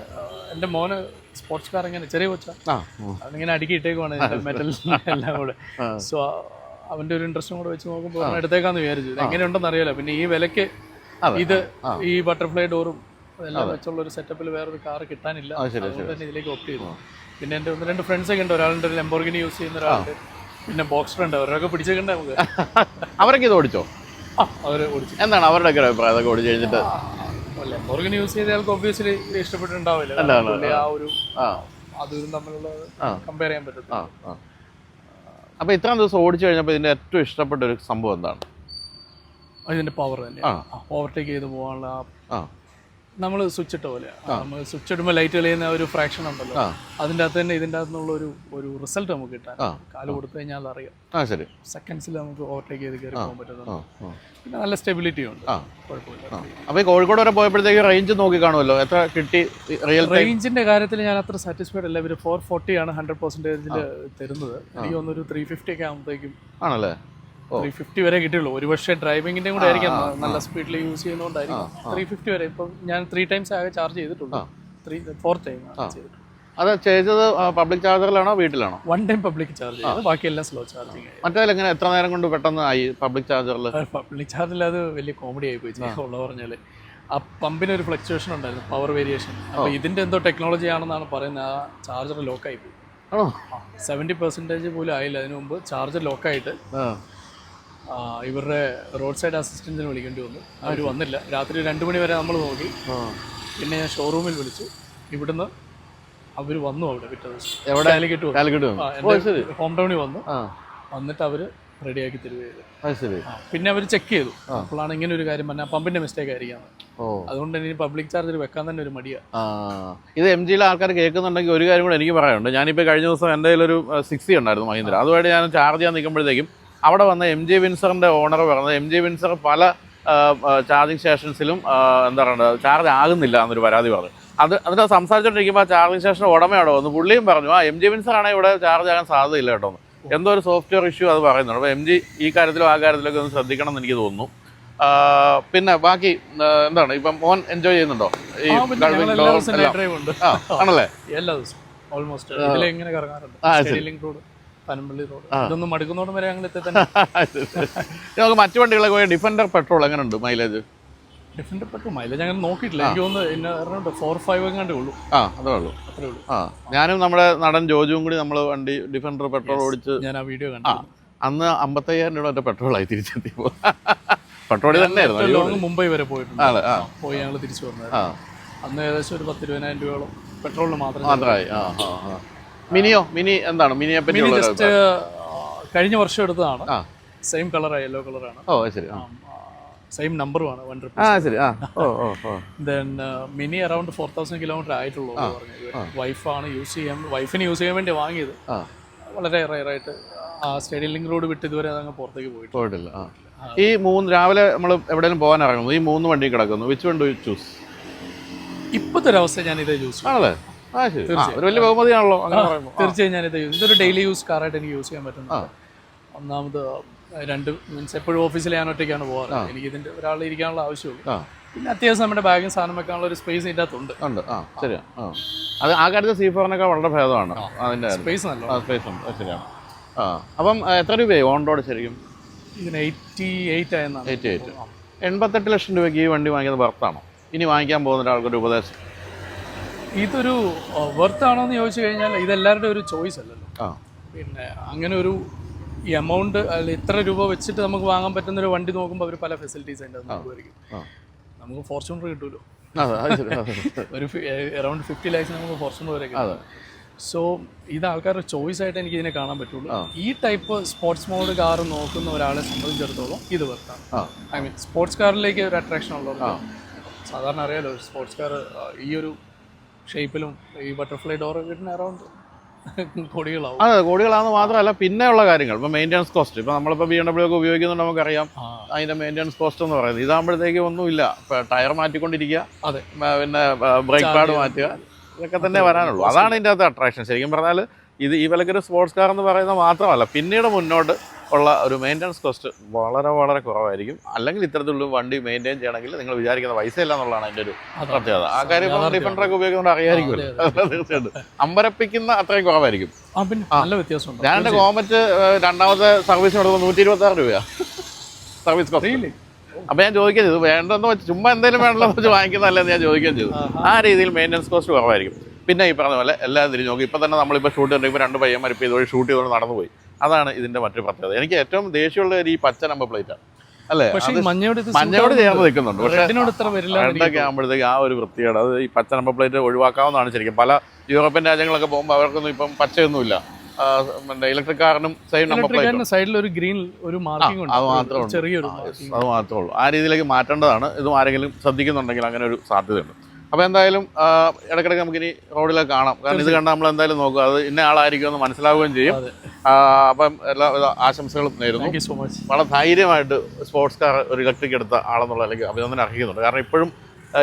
എന്റെ മോന് സ്പോർട്സ് കാർ ഇങ്ങനെ ചെറിയ കൊച്ച. അതിങ്ങനെ അടുക്കി ഇട്ടേക്കുവാണ് മെറ്റൽ എല്ലാം കൂടെ. സോ അവന്റെ ഒരു ഇൻട്രസ്റ്റും കൂടെ വെച്ച് നോക്കുമ്പോൾ എടുത്തേക്കാന്ന് വിചാരിച്ചു. എങ്ങനെയുണ്ടെന്ന് അറിയാലോ പിന്നെ ഈ വിലക്ക് ഇത് ഈ ബട്ടർഫ്ലൈ ഡോറും അതെല്ലാം വെച്ചുള്ള ഒരു സെറ്റപ്പിൽ വേറൊരു കാർ കിട്ടാനില്ല. അതുകൊണ്ട് തന്നെ ഇതിലേക്ക് ഓപ്റ്റ് ചെയ്തു. പിന്നെ എന്റെ ഒന്ന് രണ്ട് ഫ്രണ്ട്സ് ഒക്കെ ഉണ്ട്. ഒരാളുണ്ട് ഒരു ലംബോർഗിനി യൂസ് ചെയ്യുന്ന ഒരാളുണ്ട്. പിന്നെ ബോക്സർ ഉണ്ട്. അവരൊക്കെ പിടിച്ചേക്കണ്ടേ നമുക്ക്? അവരൊക്കെ ഇത് ഓടിച്ചോ? ആ അവർ ഓടിച്ചു. എന്താണ് അവരുടെ ഒക്കെ അഭിപ്രായം? അതൊക്കെ ഓടിച്ചു കഴിഞ്ഞിട്ട്? ലംബോർഗിനി യൂസ് ചെയ്ത ആൾക്ക് ഒബ്വിയസ്ലി ഇഷ്ടപ്പെട്ടിട്ടുണ്ടാവില്ല ആ ഒരു അതും തമ്മിലുള്ള കമ്പയർ ചെയ്യാൻ പറ്റത്തില്ല. അപ്പൊ ഇത്രയും ദിവസം ഓടിച്ചു കഴിഞ്ഞപ്പോൾ ഇതിന്റെ ഏറ്റവും ഇഷ്ടപ്പെട്ട ഒരു സംഭവം എന്താണ്? അതിന്റെ പവർ തന്നെ. ഓവർടേക്ക് ചെയ്ത് പോകാനുള്ള നമ്മൾ സ്വിച്ച് ഇട്ട പോലെ നമ്മൾ സ്വിച്ച് ഇടുമ്പോൾ ലൈറ്റ് കളിയുന്ന ഒരു ഫ്രാക്ഷൻ ഉണ്ടല്ലോ. അതിന്റെ അകത്ത് തന്നെ ഇതിന്റെ അകത്തുനിന്നുള്ള ഒരു ഒരു റിസൾട്ട് നമുക്ക് കിട്ടാൻ. കാൽ കൊടുത്തു കഴിഞ്ഞാൽ അറിയാം ശരി. സെക്കൻഡ്സിൽ നമുക്ക് ഓവർടേക്ക് ചെയ്ത് കയറി പോകാൻ ആ പിന്നെ നല്ല സ്റ്റെബിലിറ്റി ഉണ്ട്. കുഴപ്പമില്ല. അപ്പോൾ കോഴിക്കോട് വരെ പോയപ്പോഴത്തേക്ക് റേഞ്ച് നോക്കി കാണുമല്ലോ. എത്ര കിട്ടി റിയൽ റേഞ്ചിന്റെ കാര്യത്തിൽ ഞാൻ അത്ര സാറ്റിസ്ഫൈഡ് അല്ല. ഇവർ ഫോർ ഫോർട്ടി ആണ് ഹൺഡ്രഡ് പെർസെന്റേജിൽ തരുന്നത്. എനിക്ക് തോന്നുന്നു ഒരു ത്രീ ഫിഫ്റ്റി ഒക്കെ ആകുമ്പോഴത്തേക്കും ആണല്ലേ? ത്രീ ഫിഫ്റ്റി വരെ കിട്ടിയുള്ളൂ. ഒരു പക്ഷേ ഡ്രൈവിംഗിന്റെ കൂടെ ആയിരിക്കാം. നല്ല സ്പീഡിൽ യൂസ് ചെയ്യുന്നതുകൊണ്ടായിരിക്കും ത്രീ ഫിഫ്റ്റി വരെ. ഇപ്പം ഞാൻ ത്രീ ടൈംസ് ആകെ ചാർജ് ചെയ്തിട്ടുള്ളൂ ത്രീ ഫോർ ടൈം അത് ചെയ്തത് പബ്ലിക് ചാർജറിലാണോ വീട്ടിലാണോ? വൺ ടൈം പബ്ലിക് ചാർജ് ബാക്കിയെല്ലാം സ്ലോ ചാർജിങ് മറ്റേ എങ്ങനെ എത്ര നേരം കൊണ്ട് പെട്ടെന്ന് ആയി പബ്ലിക് ചാർജറിൽ പബ്ലിക് ചാർജിൽ അത് വലിയ കോമഡി ആയി പോയി. ഉള്ള പറഞ്ഞാൽ ആ പമ്പിന് ഒരു ഫ്ലക്ച്വേഷൻ ഉണ്ടായിരുന്നു പവർ വേരിയേഷൻ അപ്പോൾ ഇതിന്റെ എന്തോ ടെക്നോളജി ആണെന്നാണ് പറയുന്നത്. ആ ചാർജർ ലോക്കായി പോയി. ആണോ? സെവന്റി പെർസെന്റേജ് പോലും ആയില്ല. അതിനു മുമ്പ് ചാർജർ ലോക്കായിട്ട് ഇവരുടെ റോഡ് സൈഡ് അസിസ്റ്റന്റിനെ വിളിക്കേണ്ടി വന്നു. അവർ വന്നില്ല. രാത്രി രണ്ട് മണി വരെ നമ്മൾ നോക്കി. പിന്നെ ഞാൻ ഷോറൂമിൽ വിളിച്ചു. ഇവിടുന്ന് അവർ വന്നു അവിടെ പിറ്റേ ദിവസം. എവിടെ? കാലിക്കറ്റ് വന്നു. ഹോം ടൗണിൽ വന്നു. വന്നിട്ട് അവർ റെഡിയാക്കി തരുവേ അത് പിന്നെ അവർ ചെക്ക് ചെയ്തു. അപ്പോഴാണ് ഇങ്ങനെ ഒരു കാര്യം പറഞ്ഞാൽ പമ്പിന്റെ മിസ്റ്റേക്ക് ആയിരിക്കാം അതുകൊണ്ട് ഇനി പബ്ലിക് ചാർജ് വെക്കാൻ തന്നെ ഒരു മടിയാ. ഇത് എം ജിയിലെ ആൾക്കാർ കേൾക്കുന്നുണ്ടെങ്കിൽ ഒരു കാര്യം കൂടെ എനിക്ക് പറയാനുണ്ട്. ഞാനിപ്പോൾ കഴിഞ്ഞ ദിവസം എന്റെ ഒരു സിക്സ്റ്റി ഉണ്ടായിരുന്നു മഹീന്ദ്ര. അതുമായിട്ട് ഞാൻ ചാർജ് ചെയ്യാൻ നിൽക്കുമ്പോഴത്തേക്കും അവിടെ വന്ന എം ജെ വിൻസറിന്റെ ഓണർ പറഞ്ഞത്. എം ജെ വിൻസർ പല ചാർജിങ് സ്റ്റേഷൻസിലും എന്താ പറയുക ചാർജ് ആകുന്നില്ല എന്നൊരു പരാതി പറഞ്ഞു. അത് അതിന് സംസാരിച്ചുകൊണ്ടിരിക്കുമ്പോൾ ആ ചാർജിങ് സ്റ്റേഷൻ ഉടമയോടെ വന്നു പുള്ളിയും പറഞ്ഞു ആ എം ജെ വിൻസർ ആണെങ്കിൽ ഇവിടെ ചാർജ് ആകാൻ സാധ്യതയില്ല കേട്ടോ. എന്തോ ഒരു സോഫ്റ്റ്വെയർ ഇഷ്യൂ അത് പറയുന്നുണ്ട്. അപ്പോൾ എം ജി ഈ കാര്യത്തിലും ആ കാര്യത്തിലൊക്കെ ഒന്ന് ശ്രദ്ധിക്കണം എന്ന് എനിക്ക് തോന്നുന്നു. പിന്നെ ബാക്കി എന്താണ്? ഇപ്പം മോൻ എൻജോയ് ചെയ്യുന്നുണ്ടോ? ഈ ആണല്ലേ? എല്ലാ ദിവസവും. ഓൾമോസ്റ്റ് ഇങ്ങനെ കറങ്ങാറുണ്ട്? പനമ്പള്ളി റോഡ് ഇതൊന്നും മടുക്കുന്നോടും വരെ ഞങ്ങൾ എത്തി തന്നെ നമുക്ക് മറ്റു വണ്ടികളൊക്കെ പോയി ഡിഫൻഡർ പെട്രോൾ എങ്ങനെയുണ്ട് മൈലേജ്? ഡിഫൻഡർ പെട്രോൾ മൈലേജ് അങ്ങനെ നോക്കിയിട്ടില്ല. എനിക്ക് തോന്നുന്നു ഫോർ ഫൈവ് എങ്ങാണ്ടേ ഉള്ളൂ. ആ അതേ ഉള്ളൂ. അത്രേ ഉള്ളൂ. ആ ഞാനും നമ്മുടെ നടൻ ജോജുവും കൂടി നമ്മൾ വണ്ടി ഡിഫൻഡർ പെട്രോൾ ഓടിച്ച് ഞാൻ ആ വീഡിയോ കണ്ടു. അന്ന് അമ്പത്തയ്യായിരം രൂപ മറ്റേ പെട്രോളായി തിരിച്ചെത്തിയപ്പോൾ പെട്രോളിൽ തന്നെയായിരുന്നു ലോങ് മുംബൈ വരെ പോയിട്ടുണ്ട്. പോയി ഞങ്ങൾ തിരിച്ചു വന്നത് അന്ന് ഏകദേശം ഒരു പത്ത് ഇരുപതിനായിരം രൂപയോളം പെട്രോളിന് മാത്രമേ മാത്രമായി ആ ആ ആ. മിനിയോ മിനി എന്താണ്? മിനിയെ മിനി ജസ്റ്റ് കഴിഞ്ഞ വർഷം എടുത്തതാണ്. ആ. സെയിം കളറാണ് യെല്ലോ കളറാണ് ഓ അത് ശരി ആ. സെയിം നമ്പറുമാണ് വൺ ആ ശരി ആ. ഓ ഓ ഓ. Then Mini around four thousand kilometre ആയിട്ടുള്ളൂ എന്ന് വൈഫാണ് യൂസ് ചെയ്യാൻ വൈഫിന് യൂസ് ചെയ്യാൻ വേണ്ടി വാങ്ങിയത്. ആ. വളരെ റയറായിട്ട് ആ സ്റ്റേഡിയം ലിങ്ക് റോഡ് വിട്ട് ഇതുവരെ അതങ്ങ് പുറത്തേക്ക് പോയിട്ട് പോയിട്ടില്ല ആ. ഈ മൂന്ന് രാവിലെ നമ്മൾ എവിടെയെങ്കിലും പോകാൻ ഇറങ്ങുന്നു ഈ മൂന്ന് വണ്ടി കിടക്കുന്നു. വിച്ച് വണ്ടി ചൂസ് ഇപ്പോഴത്തെ ഒരു അവസ്ഥ ഞാൻ ഇതേ യൂസ് ആണല്ലേ? ആ ഒരു വലിയ ബഹുമതിയാണല്ലോ അങ്ങനെ പറയുമ്പോൾ തീർച്ചയായും ഞാൻ ഇതേ യൂസ് ഇതൊരു ഡെയിലി യൂസ് കാറായിട്ട് എനിക്ക് യൂസ് ചെയ്യാൻ പറ്റുന്നത്. ഒന്നാമത് രണ്ട് മീൻസ് എപ്പോഴും ഓഫീസിൽ ഞാൻ ഒറ്റയ്ക്കാണ് പോകാറ്. എനിക്ക് ഇതിന്റെ ഒരാൾ ഇരിക്കാനുള്ള ആവശ്യമുള്ളൂ. പിന്നെ അത്യാവശ്യം നമ്മുടെ ബാഗും സാധനം വെക്കാനുള്ള ഒരു സ്പേസ് ഇതിന്റെ അകത്തുണ്ട് ഉണ്ട്. ആ ശരിയാ. ആ. അത് ആ കാര്യത്തിൽ സി ഫോറിനൊക്കെ വളരെ ഭേദമാണ്. അതിന്റെ സ്പേസ് നല്ല സ്പേസ് ഉണ്ട്. ശരിയാണ്. ആ. അപ്പം എത്ര രൂപയായി ഓൺ റോഡ് ശരിക്കും? ഇതിന് എയ്റ്റി എയ്റ്റ് ആയെന്നാണ്. എയ്റ്റി എയ്റ്റ് എൺപത്തെട്ട് ലക്ഷം രൂപയ്ക്ക് ഈ വണ്ടി വാങ്ങിയത് വർത്താണോ ഇനി വാങ്ങിക്കാൻ പോകുന്ന ഒരാൾക്കൊരു ഉപദേശം. ഇതൊരു വെർത്ത് ആണോ എന്ന് ചോദിച്ചു കഴിഞ്ഞാൽ ഇതെല്ലാവരുടെ ഒരു ചോയ്സ് അല്ലല്ലോ. പിന്നെ അങ്ങനെ ഒരു ഈ എമൗണ്ട് അല്ല ഇത്ര രൂപ വെച്ചിട്ട് നമുക്ക് വാങ്ങാൻ പറ്റുന്ന ഒരു വണ്ടി നോക്കുമ്പോൾ അവർ പല ഫെസിലിറ്റീസ് ഉണ്ട് നമുക്ക് ഫോർച്യൂണർ കിട്ടുമല്ലോ ഒരു അറൗണ്ട് ഫിഫ്റ്റി ലാക്സ് നമുക്ക് ഫോർച്യൂണർ വരെ അതെ. സോ ഇത് ആൾക്കാരുടെ ചോയ്സ് ആയിട്ട് എനിക്ക് ഇതിനെ കാണാൻ പറ്റുള്ളൂ. ഈ ടൈപ്പ് സ്പോർട്സ് മോഡ് കാർ നോക്കുന്ന ഒരാളെ സംബന്ധിച്ചിടത്തോളം ഇത് വെർത്താണ് ഐ മീൻ സ്പോർട്സ് കാറിലേക്ക് ഒരു അട്രാക്ഷൻ ഉള്ളവർക്ക് സാധാരണ അറിയാലോ സ്പോർട്സ് കാർ ഈ ഒരു ഷേപ്പിലും ഈ ബട്ടർഫ്ലൈ ഡോർ കിട്ടുന്ന അറൗണ്ട് കോടികളാവും. അതെ കോടികളാന്ന് മാത്രമല്ല പിന്നെയുള്ള കാര്യങ്ങൾ. ഇപ്പോൾ മെയിന്റെനൻസ് കോസ്റ്റ് ഇപ്പോൾ നമ്മളിപ്പോൾ ബി എം ഡബ്ല്യു ഒക്കെ ഉപയോഗിക്കുന്നുണ്ട് നമുക്കറിയാം. അതിന്റെ മെയിന്റെനൻസ് കോസ്റ്റ് എന്ന് പറയുന്നത്. ഇതാകുമ്പോഴത്തേക്ക് ഒന്നുമില്ല. ഇപ്പോൾ ടയർ മാറ്റിക്കൊണ്ടിരിക്കുക. അതെ. പിന്നെ ബ്രേക്ക് പാഡ് മാറ്റുക. ഇതൊക്കെ തന്നെ വരാനുള്ളൂ. അതാണ് ഇതിന്റെ അകത്ത് അട്രാക്ഷൻ ശരിക്കും പറഞ്ഞാൽ ഇത് ഈ വിലക്കൊരു സ്പോർട്സ് കാർ എന്ന് പറയുന്നത് മാത്രമല്ല പിന്നീട് മുന്നോട്ട് ഉള്ള ഒരു മെയിന്റനൻസ് കോസ്റ്റ് വളരെ വളരെ കുറവായിരിക്കും. അല്ലെങ്കിൽ ഇത്തരത്തിലുള്ള വണ്ടി മെയിന്റെയിൻ ചെയ്യണമെങ്കിൽ നിങ്ങൾ വിചാരിക്കുന്ന പൈസ ഇല്ല എന്നുള്ളതാണ് അതിന്റെ ഒരു പ്രത്യേകത. ആ കാര്യം ഡിഫൻഡറൊക്കെ ഉപയോഗിക്കുന്നത് അറിയാമായിരിക്കുമല്ലോ തീർച്ചയായിട്ടും. അമ്പരപ്പിക്കുന്ന അത്രയും കുറവായിരിക്കും. നല്ല വ്യത്യാസമുണ്ട്. ഞാൻ എന്റെ കോമറ്റ് രണ്ടാമത്തെ സർവീസിന് കൊടുക്കുമ്പോൾ നൂറ്റി ഇരുപത്തി ആറ് രൂപയാണ് സർവീസ് കോസ്റ്റ് അപ്പൊ ഞാൻ ചോദിക്കുകയും ചെയ്തു. വേണ്ടെന്ന് വെച്ച് ചുമ്മാ എന്തെങ്കിലും വേണ്ടല്ലോ എന്ന് വെച്ച് വാങ്ങിക്കുന്നതല്ലെന്ന് ഞാൻ ചോദിക്കുകയും ചെയ്തു. ആ രീതിയിൽ മെയിന്റനൻസ് കോസ്റ്റ് കുറവായിരിക്കും. പിന്നെ ഈ പറഞ്ഞ പോലെ എല്ലാം തിരിഞ്ഞു നോക്കി. ഇപ്പം തന്നെ നമ്മളിപ്പോൾ ഷൂട്ട് ചെയ്തിട്ടുണ്ടെങ്കിൽ രണ്ട് പയ്യന്മാർ ഇപ്പോൾ ഇതുവഴി ഷൂട്ട് ചെയ്തുകൊണ്ട് നടന്നു പോയി അതാണ് ഇതിന്റെ മറ്റൊരു പ്രത്യേകത. എനിക്ക് ഏറ്റവും ദേഷ്യമുള്ള ഒരു ഈ പച്ച നമ്പർ പ്ലേറ്റ് അല്ലേ? മഞ്ഞയോട് മഞ്ഞയോട് ചേർന്ന് നിൽക്കുന്നുണ്ട്. പക്ഷേ ആകുമ്പോഴത്തേക്ക് ആ ഒരു വൃത്തിയാണ് അത് ഈ പച്ച നമ്പർ പ്ലേറ്റ് ഒഴിവാക്കാവുന്നതാണ് ശരിക്കും. പല യൂറോപ്യൻ രാജ്യങ്ങളൊക്കെ പോകുമ്പോൾ അവർക്കൊന്നും ഇപ്പം പച്ചയൊന്നുമില്ല. ഇലക്ട്രിക് കാറിനും സെയിം നമ്പർ പ്ലേറ്റ് സൈഡിൽ ഒരു ഗ്രീൻ ഒരു മാർക്കിംഗ് അത് മാത്രമേ ചെറിയൊരു. അത് മാത്രമേ ഉള്ളൂ. ആ രീതിയിലേക്ക് മാറ്റേണ്ടതാണ്. ഇതും ആരെങ്കിലും ശ്രദ്ധിക്കുന്നുണ്ടെങ്കിൽ അങ്ങനെ ഒരു സാധ്യതയുണ്ട്. അപ്പോൾ എന്തായാലും ഇടയ്ക്കിടയ്ക്ക് നമുക്കിനി റോഡിലൊക്കെ കാണാം. കാരണം ഇത് കണ്ടാൽ നമ്മൾ എന്തായാലും നോക്കുക. അത് ഇന്ന ആളായിരിക്കും എന്ന് മനസ്സിലാവുകയും ചെയ്യും. അപ്പം എല്ലാ ആശംസകളും നേരുന്നു. സോ മച്ച് വളരെ ധൈര്യമായിട്ട് സ്പോർട്സ് കാർ ഒരു ഇലക്ട്രിക് എടുത്ത ആളെന്നുള്ള അല്ലെങ്കിൽ അഭിനന്ദനം അർഹിക്കുന്നുണ്ട്. കാരണം ഇപ്പോഴും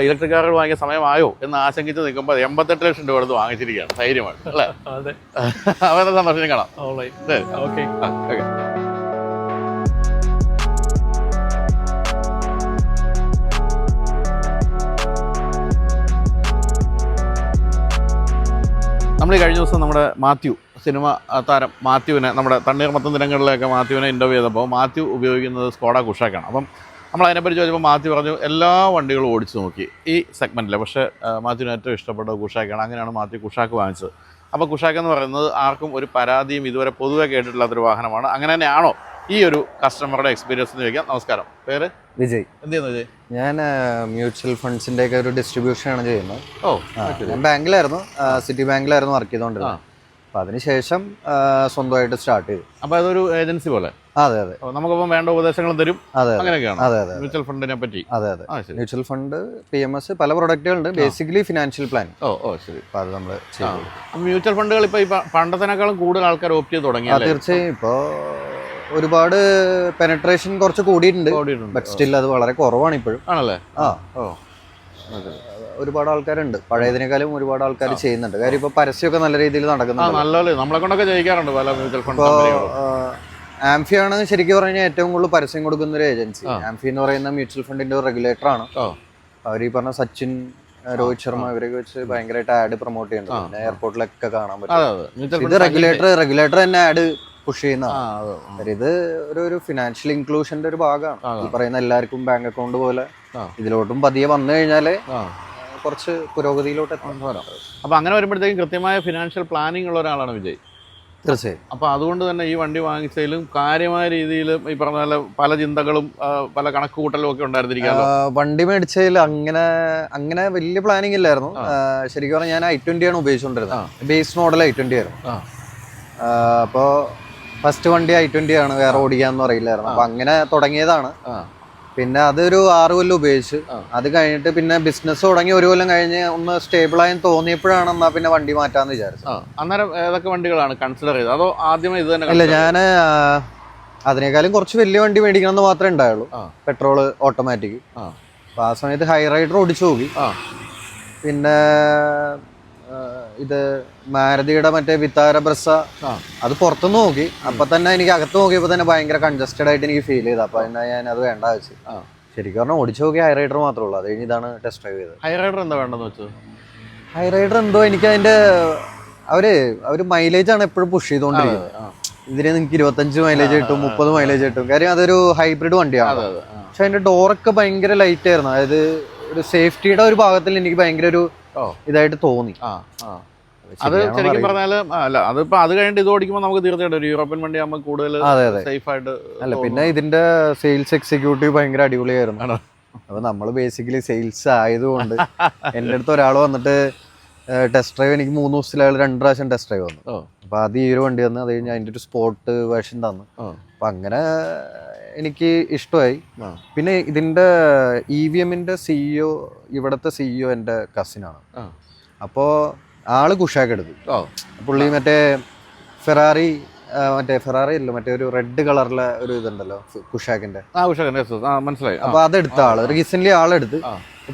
ഇലക്ട്രിക് കാറുകൾ വാങ്ങിയ സമയമായോ എന്ന് ആശങ്കിച്ച് നിൽക്കുമ്പോൾ എൺപത്തെട്ട് ലക്ഷം രൂപ എടുത്ത് വാങ്ങിച്ചിരിക്കുകയാണ്. ധൈര്യമായിട്ട് അല്ലേ? അവരുടെ സന്ദർശനം കാണാം. ഓക്കെ. നമ്മൾ കഴിഞ്ഞ ദിവസം നമ്മുടെ മാത്യു സിനിമ താരം മാത്യുവിനെ നമ്മുടെ തണ്ണീർമത്തം ദിനങ്ങളിലൊക്കെ മാത്യുവിനെ ഇന്റർവ്യൂ ചെയ്തപ്പോൾ മാത്യു ഉപയോഗിക്കുന്നത് സ്കോഡ കുഷാക്കാണ് അപ്പം നമ്മൾ അതിനെപ്പറ്റി ചോദിച്ചപ്പോൾ മാത്യു പറഞ്ഞു എല്ലാ വണ്ടികളും ഓടിച്ചു നോക്കി ഈ സെഗ്മെന്റിൽ പക്ഷേ മാത്യുവിന് ഏറ്റവും ഇഷ്ടപ്പെട്ടത് കുഷാക്കാണ് അങ്ങനെയാണ് മാത്യു കുഷാക്ക് വാങ്ങിച്ചത്. അപ്പോൾ കുഷാക്ക് എന്ന് പറയുന്നത് ആർക്കും ഒരു പരാതിയും ഇതുവരെ പൊതുവെ കേട്ടിട്ടില്ലാത്തൊരു വാഹനമാണ്. അങ്ങനെ തന്നെയാണോ ഈ ഒരു കസ്റ്റമറുടെ എക്സ്പീരിയൻസ് എന്ന് ചോദിക്കാം. നമസ്കാരം. പേര്? വിജയ്. എന്ത് ചെയ്യുന്നത് വിജയ്? ഞാൻ മ്യൂച്വൽ ഫണ്ട്സിന്റെ ഒക്കെ ഒരു ഡിസ്ട്രിബ്യൂഷൻ ആണ് ചെയ്യുന്നത്. ഓ ഞാൻ ബാങ്കിലായിരുന്നു. സിറ്റി ബാങ്കിലായിരുന്നു വർക്ക് ചെയ്തുകൊണ്ടിരുന്നത് അപ്പോൾ അതിനുശേഷം സ്വന്തമായിട്ട് സ്റ്റാർട്ട് ചെയ്തു. അപ്പോൾ അതൊരു ഏജൻസി പോലെ? അതെ അതെ. നമുക്കപ്പം വേണ്ട ഉപദേശങ്ങളും തരും. അതെ അങ്ങനെയൊക്കെയാണ്. അതെ അതെ മ്യൂച്വൽ ഫണ്ടിനെ പറ്റി. അതെ അതെ. Mutual fund P M S പല പ്രൊഡക്റ്റുകളുണ്ട് ബേസിക്കലി ഫിനാൻഷ്യൽ പ്ലാൻ ഓ ഓ ശരി. അപ്പൊ അത് നമ്മൾ മ്യൂച്വൽ ഫണ്ടുകൾ ഇപ്പോൾ പണ്ടത്തിനേക്കാളും കൂടുതൽ ആൾക്കാർ ഓപ്റ്റ് ചെയ്ത് തുടങ്ങി തീർച്ചയായും. ഇപ്പോ ഒരുപാട് പെനട്രേഷൻ കുറച്ച് കൂടിയിട്ടുണ്ട്. ബട്ട് സ്റ്റിൽ അത് വളരെ കുറവാണ് ഇപ്പോഴും. ആണല്ലേ? ആ. ഓ. ഒരുപാട് ആൾക്കാരുണ്ട്. പഴയതിനേക്കാളും ഒരുപാട് ആൾക്കാർ ചെയ്യുന്നുണ്ട്. കാര്യം ഇപ്പൊ പരസ്യമൊക്കെ നല്ല രീതിയിൽ നടക്കുന്നുണ്ട്. നല്ലപോലെ. നമ്മളെ കൊണ്ടൊക്കെ ജയിക്കാറുണ്ട് പല മ്യൂച്വൽ ഫണ്ട് ആംഫിയാണ് ശരിക്കും പറഞ്ഞാൽ ഏറ്റവും കൂടുതൽ പരസ്യം കൊടുക്കുന്ന ഒരു ഏജൻസി. ആംഫി എന്ന് പറയുന്ന മ്യൂച്വൽ ഫണ്ടിന്റെ ഒരു റെഗുലേറ്റർ ആണ്. അവർ ഈ പറഞ്ഞ സച്ചിൻ രോഹിത് ശർമ്മ ഇവരൊക്കെ വെച്ച് ഭയങ്കരമായിട്ട് ആഡ് പ്രൊമോട്ട് ചെയ്യുന്നുണ്ട്. പിന്നെ എയർപോർട്ടിലൊക്കെ കാണാൻ പറ്റും. ഇത് റെഗുലേറ്റർ റെഗുലേറ്റർ തന്നെ ആഡ് പുഷ് ചെയ്യുന്ന ഇത് ഒരു ഒരു ഫിനാൻഷ്യൽ ഇൻക്ലൂഷന്റെ ഒരു ഭാഗമാണ്. ഈ പറയുന്ന എല്ലാവർക്കും ബാങ്ക് അക്കൗണ്ട് പോലെ ഇതിലോട്ടും പതിയെ വന്നു കഴിഞ്ഞാൽ കുറച്ച് പുരോഗതിയിലോട്ട് എത്താൻ അപ്പൊ അങ്ങനെ വരുമ്പോഴത്തേക്കും കൃത്യമായ ഫിനാൻഷ്യൽ പ്ലാനിംഗ് ഉള്ള ഒരാളാണ് വിജയ്. തീർച്ചയായും. അപ്പോൾ അതുകൊണ്ട് തന്നെ ഈ വണ്ടി വാങ്ങിച്ചതിലും കാര്യമായ രീതിയിൽ ഈ പറഞ്ഞ പോലെ പല ചിന്തകളും പല കണക്കുകൂട്ടലും ഒക്കെ ഉണ്ടായിരുന്നിരിക്കാമല്ലോ? വണ്ടി മേടിച്ചതിൽ അങ്ങനെ അങ്ങനെ വലിയ പ്ലാനിങ് ഇല്ലായിരുന്നു. ശരിക്കും പറഞ്ഞാൽ ഞാൻ ഐ ട്വന്റി ആണ് ഉപയോഗിച്ചുകൊണ്ടിരുന്നത്. ബേസ് മോഡൽ ഐ ട്വന്റി ആയിരുന്നു. ആ. ആ, അപ്പോ ഫസ്റ്റ് വണ്ടി ഐ ട്വന്റി ആണ് വേറെ ഓടിക്കാന്ന് അറിയില്ലായിരുന്നു. അപ്പൊ അങ്ങനെ തുടങ്ങിയതാണ്. പിന്നെ അതൊരു ആറു കൊല്ലം ഉപയോഗിച്ച്. അത് കഴിഞ്ഞിട്ട് പിന്നെ ബിസിനസ് തുടങ്ങി ഒരു കൊല്ലം കഴിഞ്ഞ് ഒന്ന് സ്റ്റേബിൾ ആയി തോന്നിയപ്പോഴാണ് എന്നാ പിന്നെ വണ്ടി മാറ്റാന്ന് വിചാരിച്ചത്. അന്നേരം ഏതൊക്കെ വണ്ടികളാണ് കൺസിഡർ ചെയ്തത്? അതോ ആദ്യമേ ഇത് തന്നെ അല്ല ഞാൻ അതിനേക്കാളും കുറച്ച് വലിയ വണ്ടി മേടിക്കണം എന്ന് മാത്രമേ ഉണ്ടായുള്ളൂ. പെട്രോൾ ഓട്ടോമാറ്റിക് ആ. അപ്പൊ ആ സമയത്ത് ഹൈ റൈഡർ ഓടിച്ചു നോക്കി പിന്നെ ഇത് മാരുതിയുടെ മറ്റേ വിത്താര ബ്രസ. അത് പുറത്തുനിന്ന് നോക്കി. അപ്പൊ തന്നെ എനിക്ക് അകത്ത് നോക്കിയപ്പോൾ തന്നെ ഭയങ്കര കൺജസ്റ്റഡ് ആയിട്ട് എനിക്ക് ഫീൽ ചെയ്തു. അപ്പൊ എന്നാ ഞാൻ അത് വേണ്ട വെച്ച്. ശരിക്കും പറഞ്ഞാൽ ഓടിച്ചു നോക്കി ഹൈ റൈഡർ മാത്രമേ ഉള്ളൂ. അത് കഴിഞ്ഞ് ഇതാണ് ടെസ്റ്റ് ഡ്രൈവ് ചെയ്തത്. ഹൈ റൈഡർ എന്താ വേണ്ടെന്ന് വെച്ചത് ഹൈ റൈഡർ എന്തോ എനിക്ക് അതിന്റെ അവർ അവർ മൈലേജ് ആണ് എപ്പോഴും പുഷ് ചെയ്തുകൊണ്ടിരിക്കുന്നത്. ഇതിന് നിങ്ങൾക്ക് ഇരുപത്തഞ്ച് മൈലേജ് കിട്ടും മുപ്പത് മൈലേജ് കിട്ടും. കാര്യം അതൊരു ഹൈബ്രിഡ് വണ്ടിയാണ്. പക്ഷെ അതിന്റെ ഡോറൊക്കെ ഭയങ്കര ലൈറ്റ് ആയിരുന്നു. അതായത് ഒരു സേഫ്റ്റിയുടെ ഒരു ഭാഗത്തിൽ എനിക്ക് ഭയങ്കര ഒരു ഇതായിട്ട് തോന്നി. അത് ശരിക്കും പറഞ്ഞാൽ പറഞ്ഞാൽ അല്ല അതിപ്പോ അത് കഴിഞ്ഞിട്ട് ഇത് ഓടിക്കുമ്പോൾ നമുക്ക് തീർച്ചയായിട്ടും ഒരു യൂറോപ്യൻ വണ്ടി ആകുമ്പോൾ കൂടുതൽ സേഫ് ആയിട്ട് അല്ല പിന്നെ ഇതിന്റെ സെയിൽസ് എക്സിക്യൂട്ടീവ് ഭയങ്കര അടിപൊളിയായിരുന്നു? അപ്പൊ നമ്മൾ ബേസിക്കലി സെയിൽസ് ആയതുകൊണ്ട് എന്റെ അടുത്ത് ഒരാൾ വന്നിട്ട് ടെസ്റ്റ് ഡ്രൈവ് എനിക്ക് മൂന്ന് ദിവസത്തിൽ അയാൾ രണ്ട് പ്രാവശ്യം ടെസ്റ്റ് ഡ്രൈവ് വന്നു. അപ്പൊ അത് ഈ ഒരു വണ്ടി തന്നു അത് കഴിഞ്ഞ് അതിന്റെ ഒരു സ്പോർട്ട് വേർഷൻ തന്നു. അപ്പൊ അങ്ങനെ എനിക്ക് ഇഷ്ടമായി. പിന്നെ ഇതിന്റെ ഇ വി എമ്മിന്റെ സിഇഒ ഇവിടുത്തെ സിഇഒ എന്റെ കസിനാണ് അപ്പോ അപ്പോൾ ആൾ കുഷാക്കെടുത്തു പുള്ളി മറ്റേ ഫെറാറി മറ്റേ ഫെറാറി അല്ല മറ്റേ ഒരു റെഡ് കളറിലെ ഒരു ഇതുണ്ടല്ലോ കുഷാക്കിന്റെ. മനസ്സിലായി. അപ്പൊ അതെടുത്ത ആൾ. റീസെന്റ് ആളെടുത്ത്.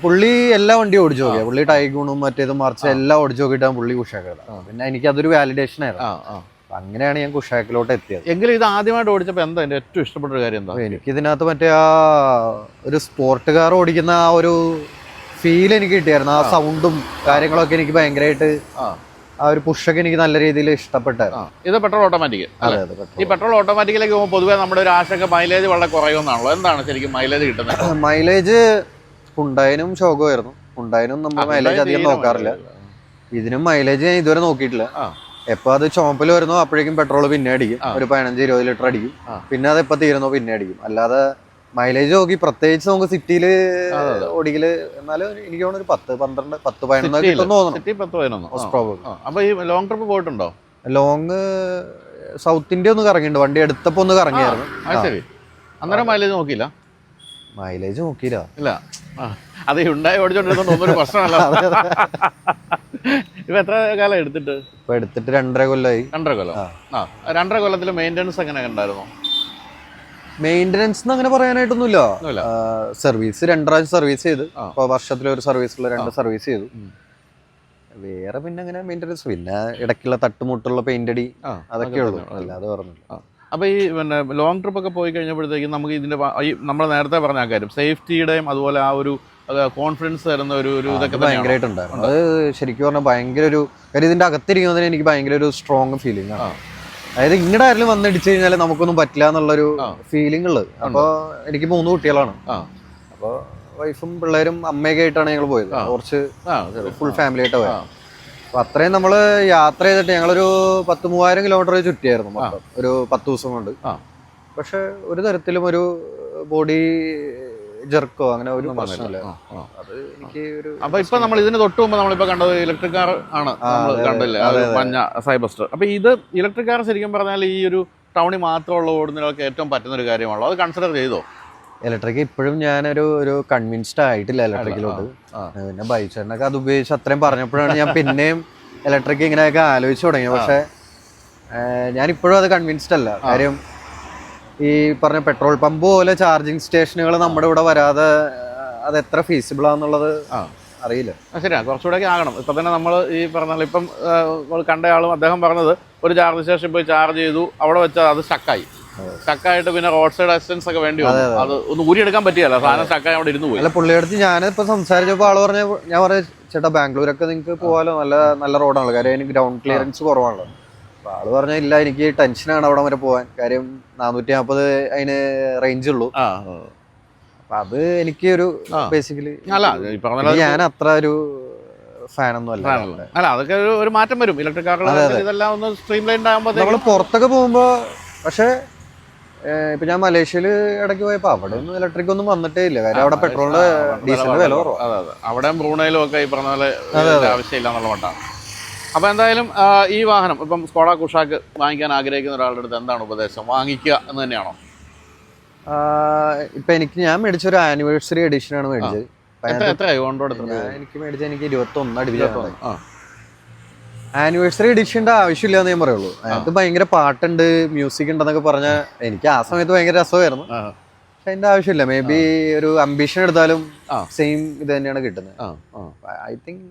പുള്ളി എല്ലാ വണ്ടിയും ഓടിച്ചു നോക്കിയ. പുള്ളി ടൈഗൂണും മറ്റേതും മറിച്ച് എല്ലാം ഓടിച്ചു നോക്കിയിട്ടാണ് പുള്ളി കുഷാക്ക് പിന്നെ എനിക്ക് അതൊരു വാലിഡേഷൻ ആയിരുന്നു. അങ്ങനെയാണ് ഞാൻ കുഷാക്കിലോട്ട് എത്തിയത്. എങ്കിലും ഇത് ആദ്യമായിട്ട് ഓടിച്ചപ്പോൾ എന്താ എന്റെ ഏറ്റവും ഇഷ്ടപ്പെട്ട ഒരു കാര്യം എന്താ? എനിക്ക് ഇതിനകത്ത് മറ്റേ ആ ഒരു സ്പോർട്ട് കാർ ഓടിക്കുന്ന ആ ഒരു ഫീൽ എനിക്ക് കിട്ടിയായിരുന്നു. ആ സൗണ്ടും കാര്യങ്ങളൊക്കെ എനിക്ക് ഭയങ്കരമായിട്ട് ആ. ഒരു പുഷൊക്കെ എനിക്ക് നല്ല രീതിയിൽ ഇഷ്ടപ്പെട്ടായിരുന്നു. ഇത് പെട്രോൾ ഓട്ടോമാറ്റിക് അതെ അതെ ഈ പെട്രോൾ ഓട്ടോമാറ്റിക്കിലേക്ക് പോകുമ്പോൾ പൊതുവേ നമ്മുടെ ഒരു ആശങ്ക മൈലേജ് വളരെ കുറയുമെന്നാണല്ലോ. എന്താണ് ശരിക്കും മൈലേജ് കിട്ടുന്നത്? മൈലേജ് ഹുണ്ടായിനും ശോകമായിരുന്നു. ഹുണ്ടായിനും നമ്മൾ മൈലേജ് അധികം നോക്കാറില്ല. ഇതിനും മൈലേജ് ഞാൻ ഇതുവരെ നോക്കിയിട്ടില്ല. എപ്പോ അത് ചുമപ്പിൽ വരുന്നോ അപ്പോഴേക്കും പെട്രോൾ പിന്നെ അടിക്കും. ഒരു പതിനഞ്ച് ഇരുപത് ലിറ്റർ അടിക്കും. പിന്നെ അത് എപ്പോ തീരുന്നോ പിന്നെ അടിക്കും. അല്ലാതെ മൈലേജ് നോക്കി പ്രത്യേകിച്ച് നമുക്ക് സിറ്റിയിൽ ഓടിക്കൽ എന്നാലും എനിക്ക് തോന്നുന്നു ഒരു പത്ത് പന്ത്രണ്ട് പത്ത് പതിനൊന്ന്. അപ്പൊ ഈ ലോങ് ട്രിപ്പ് പോയിട്ടുണ്ടോ? ലോങ് സൗത്ത് ഇന്ത്യ ഒന്ന് കറങ്ങിയിട്ടുണ്ട്. വണ്ടി എടുത്തപ്പോ ഒന്ന് കറങ്ങിയായിരുന്നു. അന്നേരം മൈലേജ് നോക്കിയില്ല? മൈലേജ് നോക്കിയില്ല. ഇല്ല. അത് ഉണ്ടായി ഓടിച്ചോണ്ടിരുന്ന പ്രശ്നമല്ല. ഇപ്പൊ എത്ര കാലം എടുത്തിട്ട്? ഇപ്പൊ എടുത്തിട്ട് രണ്ടര കൊല്ലമായി രണ്ടര കൊല്ലം. ആ. രണ്ടര കൊല്ലത്തിൽ മെയിന്റെനൻസ് എങ്ങനെ ഉണ്ടായിരുന്നു? മെയിന്റനൻസ് അങ്ങനെ പറയാനായിട്ടൊന്നുമില്ല. സർവീസ് രണ്ടാഴ്ച സർവീസ് ചെയ്ത്. ആ. ഇപ്പൊ വർഷത്തിൽ ഒരു സർവീസുള്ള രണ്ട് സർവീസ് ചെയ്തു. വേറെ പിന്നെ അങ്ങനെ മെയിന്റനൻസ് പിന്നെ ഇടയ്ക്കുള്ള തട്ടുമുട്ടുള്ള പെയിന്റ് അടി അതൊക്കെ ഉള്ളൂ. അല്ലാതെ പറഞ്ഞില്ല. അപ്പൊ ഈ പിന്നെ ലോങ് ട്രിപ്പ് ഒക്കെ പോയി കഴിഞ്ഞപ്പോഴത്തേക്കും നമുക്ക് ഇതിന്റെ നമ്മൾ നേരത്തെ പറഞ്ഞ ആ കാര്യം. സേഫ്റ്റിയുടെയും അതുപോലെ ആ ഒരു കോൺഫിഡൻസ് തരുന്ന ഒരു ഒരു ഇതൊക്കെ ഭയങ്കരമായിട്ടുണ്ടായിരുന്നു അത് ശരിക്കും പറഞ്ഞാൽ ഭയങ്കര ഒരു കാര്യം ഇതിന്റെ അകത്തിരിക്കുന്നതിന് എനിക്ക് ഭയങ്കര ഒരു സ്ട്രോങ് ഫീലിംഗ് ആണ്. അതായത് ഇങ്ങടെ ആരെങ്കിലും വന്നിടിച്ചു കഴിഞ്ഞാൽ നമുക്കൊന്നും പറ്റില്ല എന്നുള്ളൊരു. ഫീലിംഗ് ഉള്ളത്. അപ്പോൾ എനിക്ക് മൂന്ന് കുട്ടികളാണ്. അപ്പൊ അപ്പോൾ വൈഫും പിള്ളേരും അമ്മയൊക്കെ ആയിട്ടാണ് ഞങ്ങൾ പോയത്. കുറച്ച്. ഫുൾ ഫാമിലി ആയിട്ട് പോയത്. അപ്പൊ അത്രയും നമ്മൾ യാത്ര ചെയ്തിട്ട് ഞങ്ങളൊരു പത്ത് മൂവായിരം കിലോമീറ്റർ ചുറ്റിയായിരുന്നു മൊത്തം. ഒരു പത്ത് ദിവസം കൊണ്ട്. പക്ഷെ ഒരു തരത്തിലും ഒരു ബോഡി ജെർക്കോ അങ്ങനെ ഒരു പ്രശ്നമില്ല. അത് എനിക്ക് ഒരു അപ്പൊ ഇപ്പൊ നമ്മൾ ഇതിന് തൊട്ട് മുമ്പ് നമ്മളിപ്പോ കണ്ടത് ഇലക്ട്രിക് കാർ ആണ് കണ്ടില്ലേ? മഞ്ഞ സൈബസ്റ്റർ അപ്പൊ ഇത് ഇലക്ട്രിക് കാർ ശരിക്കും പറഞ്ഞാൽ ഈ ഒരു ടൗണിൽ മാത്രമുള്ള ഓടുന്നതിനൊക്കെ ഏറ്റവും പറ്റുന്ന ഒരു കാര്യമാണല്ലോ. അത് കൺസിഡർ ചെയ്തോ? ഇലക്ട്രിക് ഇപ്പോഴും ഞാനൊരു ഒരു കൺവിൻസ്ഡ് ആയിട്ടില്ല ഇലക്ട്രിക്കിലോട്ട്. പിന്നെ ബൈച്ചേട്ടനൊക്കെ അത് ഉപയോഗിച്ച് അത്രയും പറഞ്ഞപ്പോഴാണ് ഞാൻ പിന്നെയും ഇലക്ട്രിക് ഇങ്ങനെയൊക്കെ ആലോചിച്ച് തുടങ്ങിയത്. പക്ഷേ ഞാൻ ഇപ്പോഴും അത് കൺവിൻസ്ഡ് അല്ല. കാര്യം ഈ പറഞ്ഞ പെട്രോൾ പമ്പ് പോലെ ചാർജിങ് സ്റ്റേഷനുകൾ നമ്മുടെ ഇവിടെ വരാതെ അത് എത്ര ഫീസിബിൾ ആണെന്നുള്ളത് അറിയില്ല. ശരിയാണ് ശരിയാ. കുറച്ചുകൂടെ ആകണം. ഇപ്പൊ തന്നെ നമ്മൾ ഈ പറഞ്ഞ ഇപ്പം കണ്ടയാളും അദ്ദേഹം പറഞ്ഞത് ഒരു ചാർജ് സ്റ്റേഷൻ പോയി ചാർജ് ചെയ്തു അവിടെ വെച്ചാൽ അത് സ്റ്റക്കായി സ്റ്റക്കായിട്ട് പിന്നെ റോഡ് സൈഡ് അസിസ്റ്റൻസ് ഒക്കെ വേണ്ടി വന്നു. അത് ഒന്ന് ഊരിയെടുക്കാൻ പറ്റിയല്ല. സാധനം സ്റ്റക്കായി അവിടെ ഇരുന്ന് പോയി. അല്ല പുള്ളിയടുത്ത് ഞാനിപ്പോ സംസാരിച്ചപ്പോൾ ആൾ പറഞ്ഞ ഞാൻ പറഞ്ഞ ചേട്ടാ ബാംഗ്ലൂരൊക്കെ നിങ്ങൾക്ക് പോകാലോ നല്ല നല്ല റോഡാണല്ലോ കാര്യം അതിന് ഗ്രൗണ്ട് ക്ലിയറൻസ് കുറവാണല്ലോ. ആൾ പറഞ്ഞ ഇല്ല എനിക്ക് ടെൻഷനാണ് അവിടെ വരെ പോകാൻ കാര്യം നാനൂറ്റി നാൽപ്പത് അതിന് റേഞ്ച് ഉള്ളൂ. ആ അപ്പൊ അത് എനിക്ക് ഒരു. ബേസിക്കലി അല്ല ഈ പറഞ്ഞ ഞാൻ അത്ര ഒരു ഫാനൊന്നും അല്ല അല്ല അതൊക്കെ ഒരു ഒരു മാറ്റം വരും. ഇലക്ട്രിക് കാറുകൾ ഇതെല്ലാം ഒന്ന് സ്ട്രീം ലൈൻ നമ്മൾ പുറത്തൊക്കെ പോകുമ്പോ പക്ഷേ ഇപ്പൊ ഞാൻ മലേഷ്യയിൽ ഇടയ്ക്ക് പോയപ്പോ അവിടെ ഒന്നും ഇലക്ട്രിക് ഒന്നും വന്നിട്ടേ ഇല്ല. കാര്യം അവിടെ പെട്രോളിന്റെ ഡീസലിന്റെ വില കുറവാണ് അതെ അതെ. അവിടെ ബ്രൂണയിലും ഒക്കെ ഈ പറഞ്ഞ പോലെ ആവശ്യമില്ല എന്നുള്ള അപ്പോൾ എന്തായാലും ഈ വാഹനം ഇപ്പം സ്കോഡ കുഷാക്ക് വാങ്ങിക്കാൻ ആഗ്രഹിക്കുന്ന ഒരാളുടെ അടുത്ത് എന്താണ് ഉപദേശം? വാങ്ങിക്കുക എന്ന് തന്നെയാണോ? ഇപ്പം എനിക്ക് ഞാൻ മേടിച്ചൊരു ആനിവേഴ്സറി എഡിഷനാണ് മേടിച്ചത്. എനിക്ക് മേടിച്ച എനിക്ക് ഇരുപത്തി ഒന്ന് അടിപൊളി ആനിവേഴ്സറി എഡിഷന്റെ ആവശ്യമില്ല എന്ന് ഞാൻ പറയുള്ളൂ. അതിനകത്ത് ഭയങ്കര പാട്ടുണ്ട് മ്യൂസിക് ഉണ്ടെന്നൊക്കെ പറഞ്ഞ എനിക്ക് ആ സമയത്ത് ഭയങ്കര രസമായിരുന്നു. അതിന്റെ ആവശ്യമില്ല. മേ ബി ഒരു അംബിഷൻ എടുത്താലും സെയിം ഇത് തന്നെയാണ് കിട്ടുന്നത്. ഐ തിങ്ക്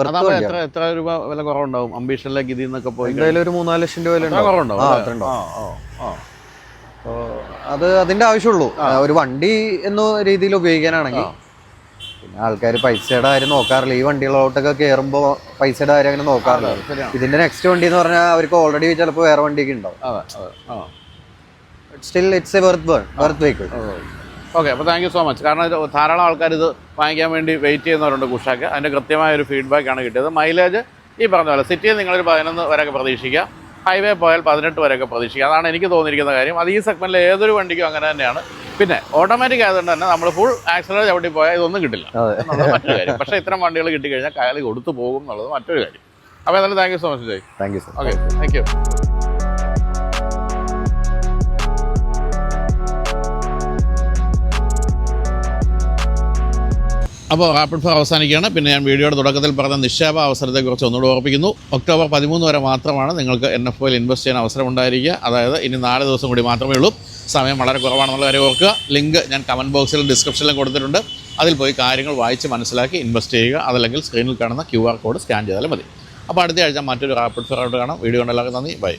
അതാകുമ്പോൾ എത്ര എത്ര രൂപ വില കുറവുണ്ടാവും? അംബീഷനിലേക്ക് ഇതിൽ നിന്നൊക്കെ പോയി എന്തായാലും ഒരു മൂന്നാൽ ലക്ഷം രൂപ വില. കുറവുണ്ടാവും. അത് അതിന്റെ ആവശ്യമുള്ളൂ. ഒരു വണ്ടി എന്ന രീതിയിൽ ഉപയോഗിക്കാനാണെങ്കിൽ. പിന്നെ ആൾക്കാർ പൈസയുടെ കാര്യം നോക്കാറില്ല. ഈ വണ്ടികളോട്ടൊക്കെ കയറുമ്പോ പൈസയുടെ കാര്യം അങ്ങനെ നോക്കാറില്ല. ഇതിന്റെ നെക്സ്റ്റ് വണ്ടി എന്ന് പറഞ്ഞാൽ അവർക്ക് ഓൾറെഡി ചിലപ്പോൾ വേറെ വണ്ടിയൊക്കെ ഉണ്ടാവും. Still it's a worth worth vehicle okay അപ്പോൾ താങ്ക് യു സോ മച്ച് കാരണം ഇത് ധാരാളം ആൾക്കാർ ഇത് വാങ്ങിക്കാൻ വേണ്ടി വെയിറ്റ് ചെയ്യുന്നവരുണ്ട് കുഷാക്ക്. അതിന്റെ കൃത്യമായ ഒരു ഫീഡ്ബാക്ക് ആണ് കിട്ടിയത്. മൈലേജ് ഈ പറഞ്ഞ പോലെ സിറ്റിയിൽ നിങ്ങളൊരു പതിനൊന്ന് വരെയൊക്കെ പ്രതീക്ഷിക്കുക. ഹൈവേ പോയാൽ പതിനെട്ട് വരെയൊക്കെ പ്രതീക്ഷിക്കുക. അതാണ് എനിക്ക് തോന്നിയിരിക്കുന്ന കാര്യം. അത് ഈ സെഗ്മെന്റിൽ ഏതൊരു വണ്ടിക്കും അങ്ങനെ തന്നെയാണ്. പിന്നെ ഓട്ടോമാറ്റിക് ആയതുകൊണ്ട് തന്നെ നമ്മൾ ഫുൾ ആക്സിഡന്റ് ചവിട്ടി പോയാൽ ഇതൊന്നും കിട്ടില്ല. മറ്റൊരു കാര്യം. പക്ഷേ ഇത്തരം വണ്ടികൾ കിട്ടിക്കഴിഞ്ഞാൽ കയറി കൊടുത്തു പോകും എന്നുള്ളത് മറ്റൊരു കാര്യം. അപ്പോൾ എന്തായാലും thank you so much Jai thank you sir okay thank you അപ്പോൾ റാപ്പിഡ് ഫയർ അവസാനിക്കുകയാണ്. പിന്നെ ഞാൻ വീഡിയോയുടെ തുടക്കത്തിൽ പറഞ്ഞ നിക്ഷേപ അവസരത്തെക്കുറിച്ച് ഒന്നുകൂടെ ഓർപ്പിക്കുന്നു ഒക്ടോബർ പതിമൂന്ന് വരെ മാത്രമാണ് നിങ്ങൾക്ക് എൻ എഫ് ഒയിൽ ഇൻവെസ്റ്റ് ചെയ്യാൻ അവസരം ഉണ്ടായിരിക്കുക. അതായത് ഇനി നാല് ദിവസം കൂടി മാത്രമേ ഉള്ളൂ. സമയം വളരെ കുറവാണെന്നുള്ള കാര്യം ഓർക്കുക. ലിങ്ക് ഞാൻ കമന്റ് ബോക്സിലും ഡിസ്ക്രിപ്ഷനിലും കൊടുത്തിട്ടുണ്ട്. അതിൽ പോയി കാര്യങ്ങൾ വായിച്ച് മനസ്സിലാക്കി ഇൻവെസ്റ്റ് ചെയ്യുക. അതല്ലെങ്കിൽ സ്ക്രീനിൽ കാണുന്ന ക്യു കോഡ് സ്കാൻ ചെയ്താലും മതി. അപ്പോൾ അടുത്ത ആഴ്ച മറ്റൊരു റാപ്പിഡ് ഫയർ ആയിട്ട് കാണാം. വീഡിയോ കണ്ടെല്ലാവർക്കും നന്ദി. ബൈ.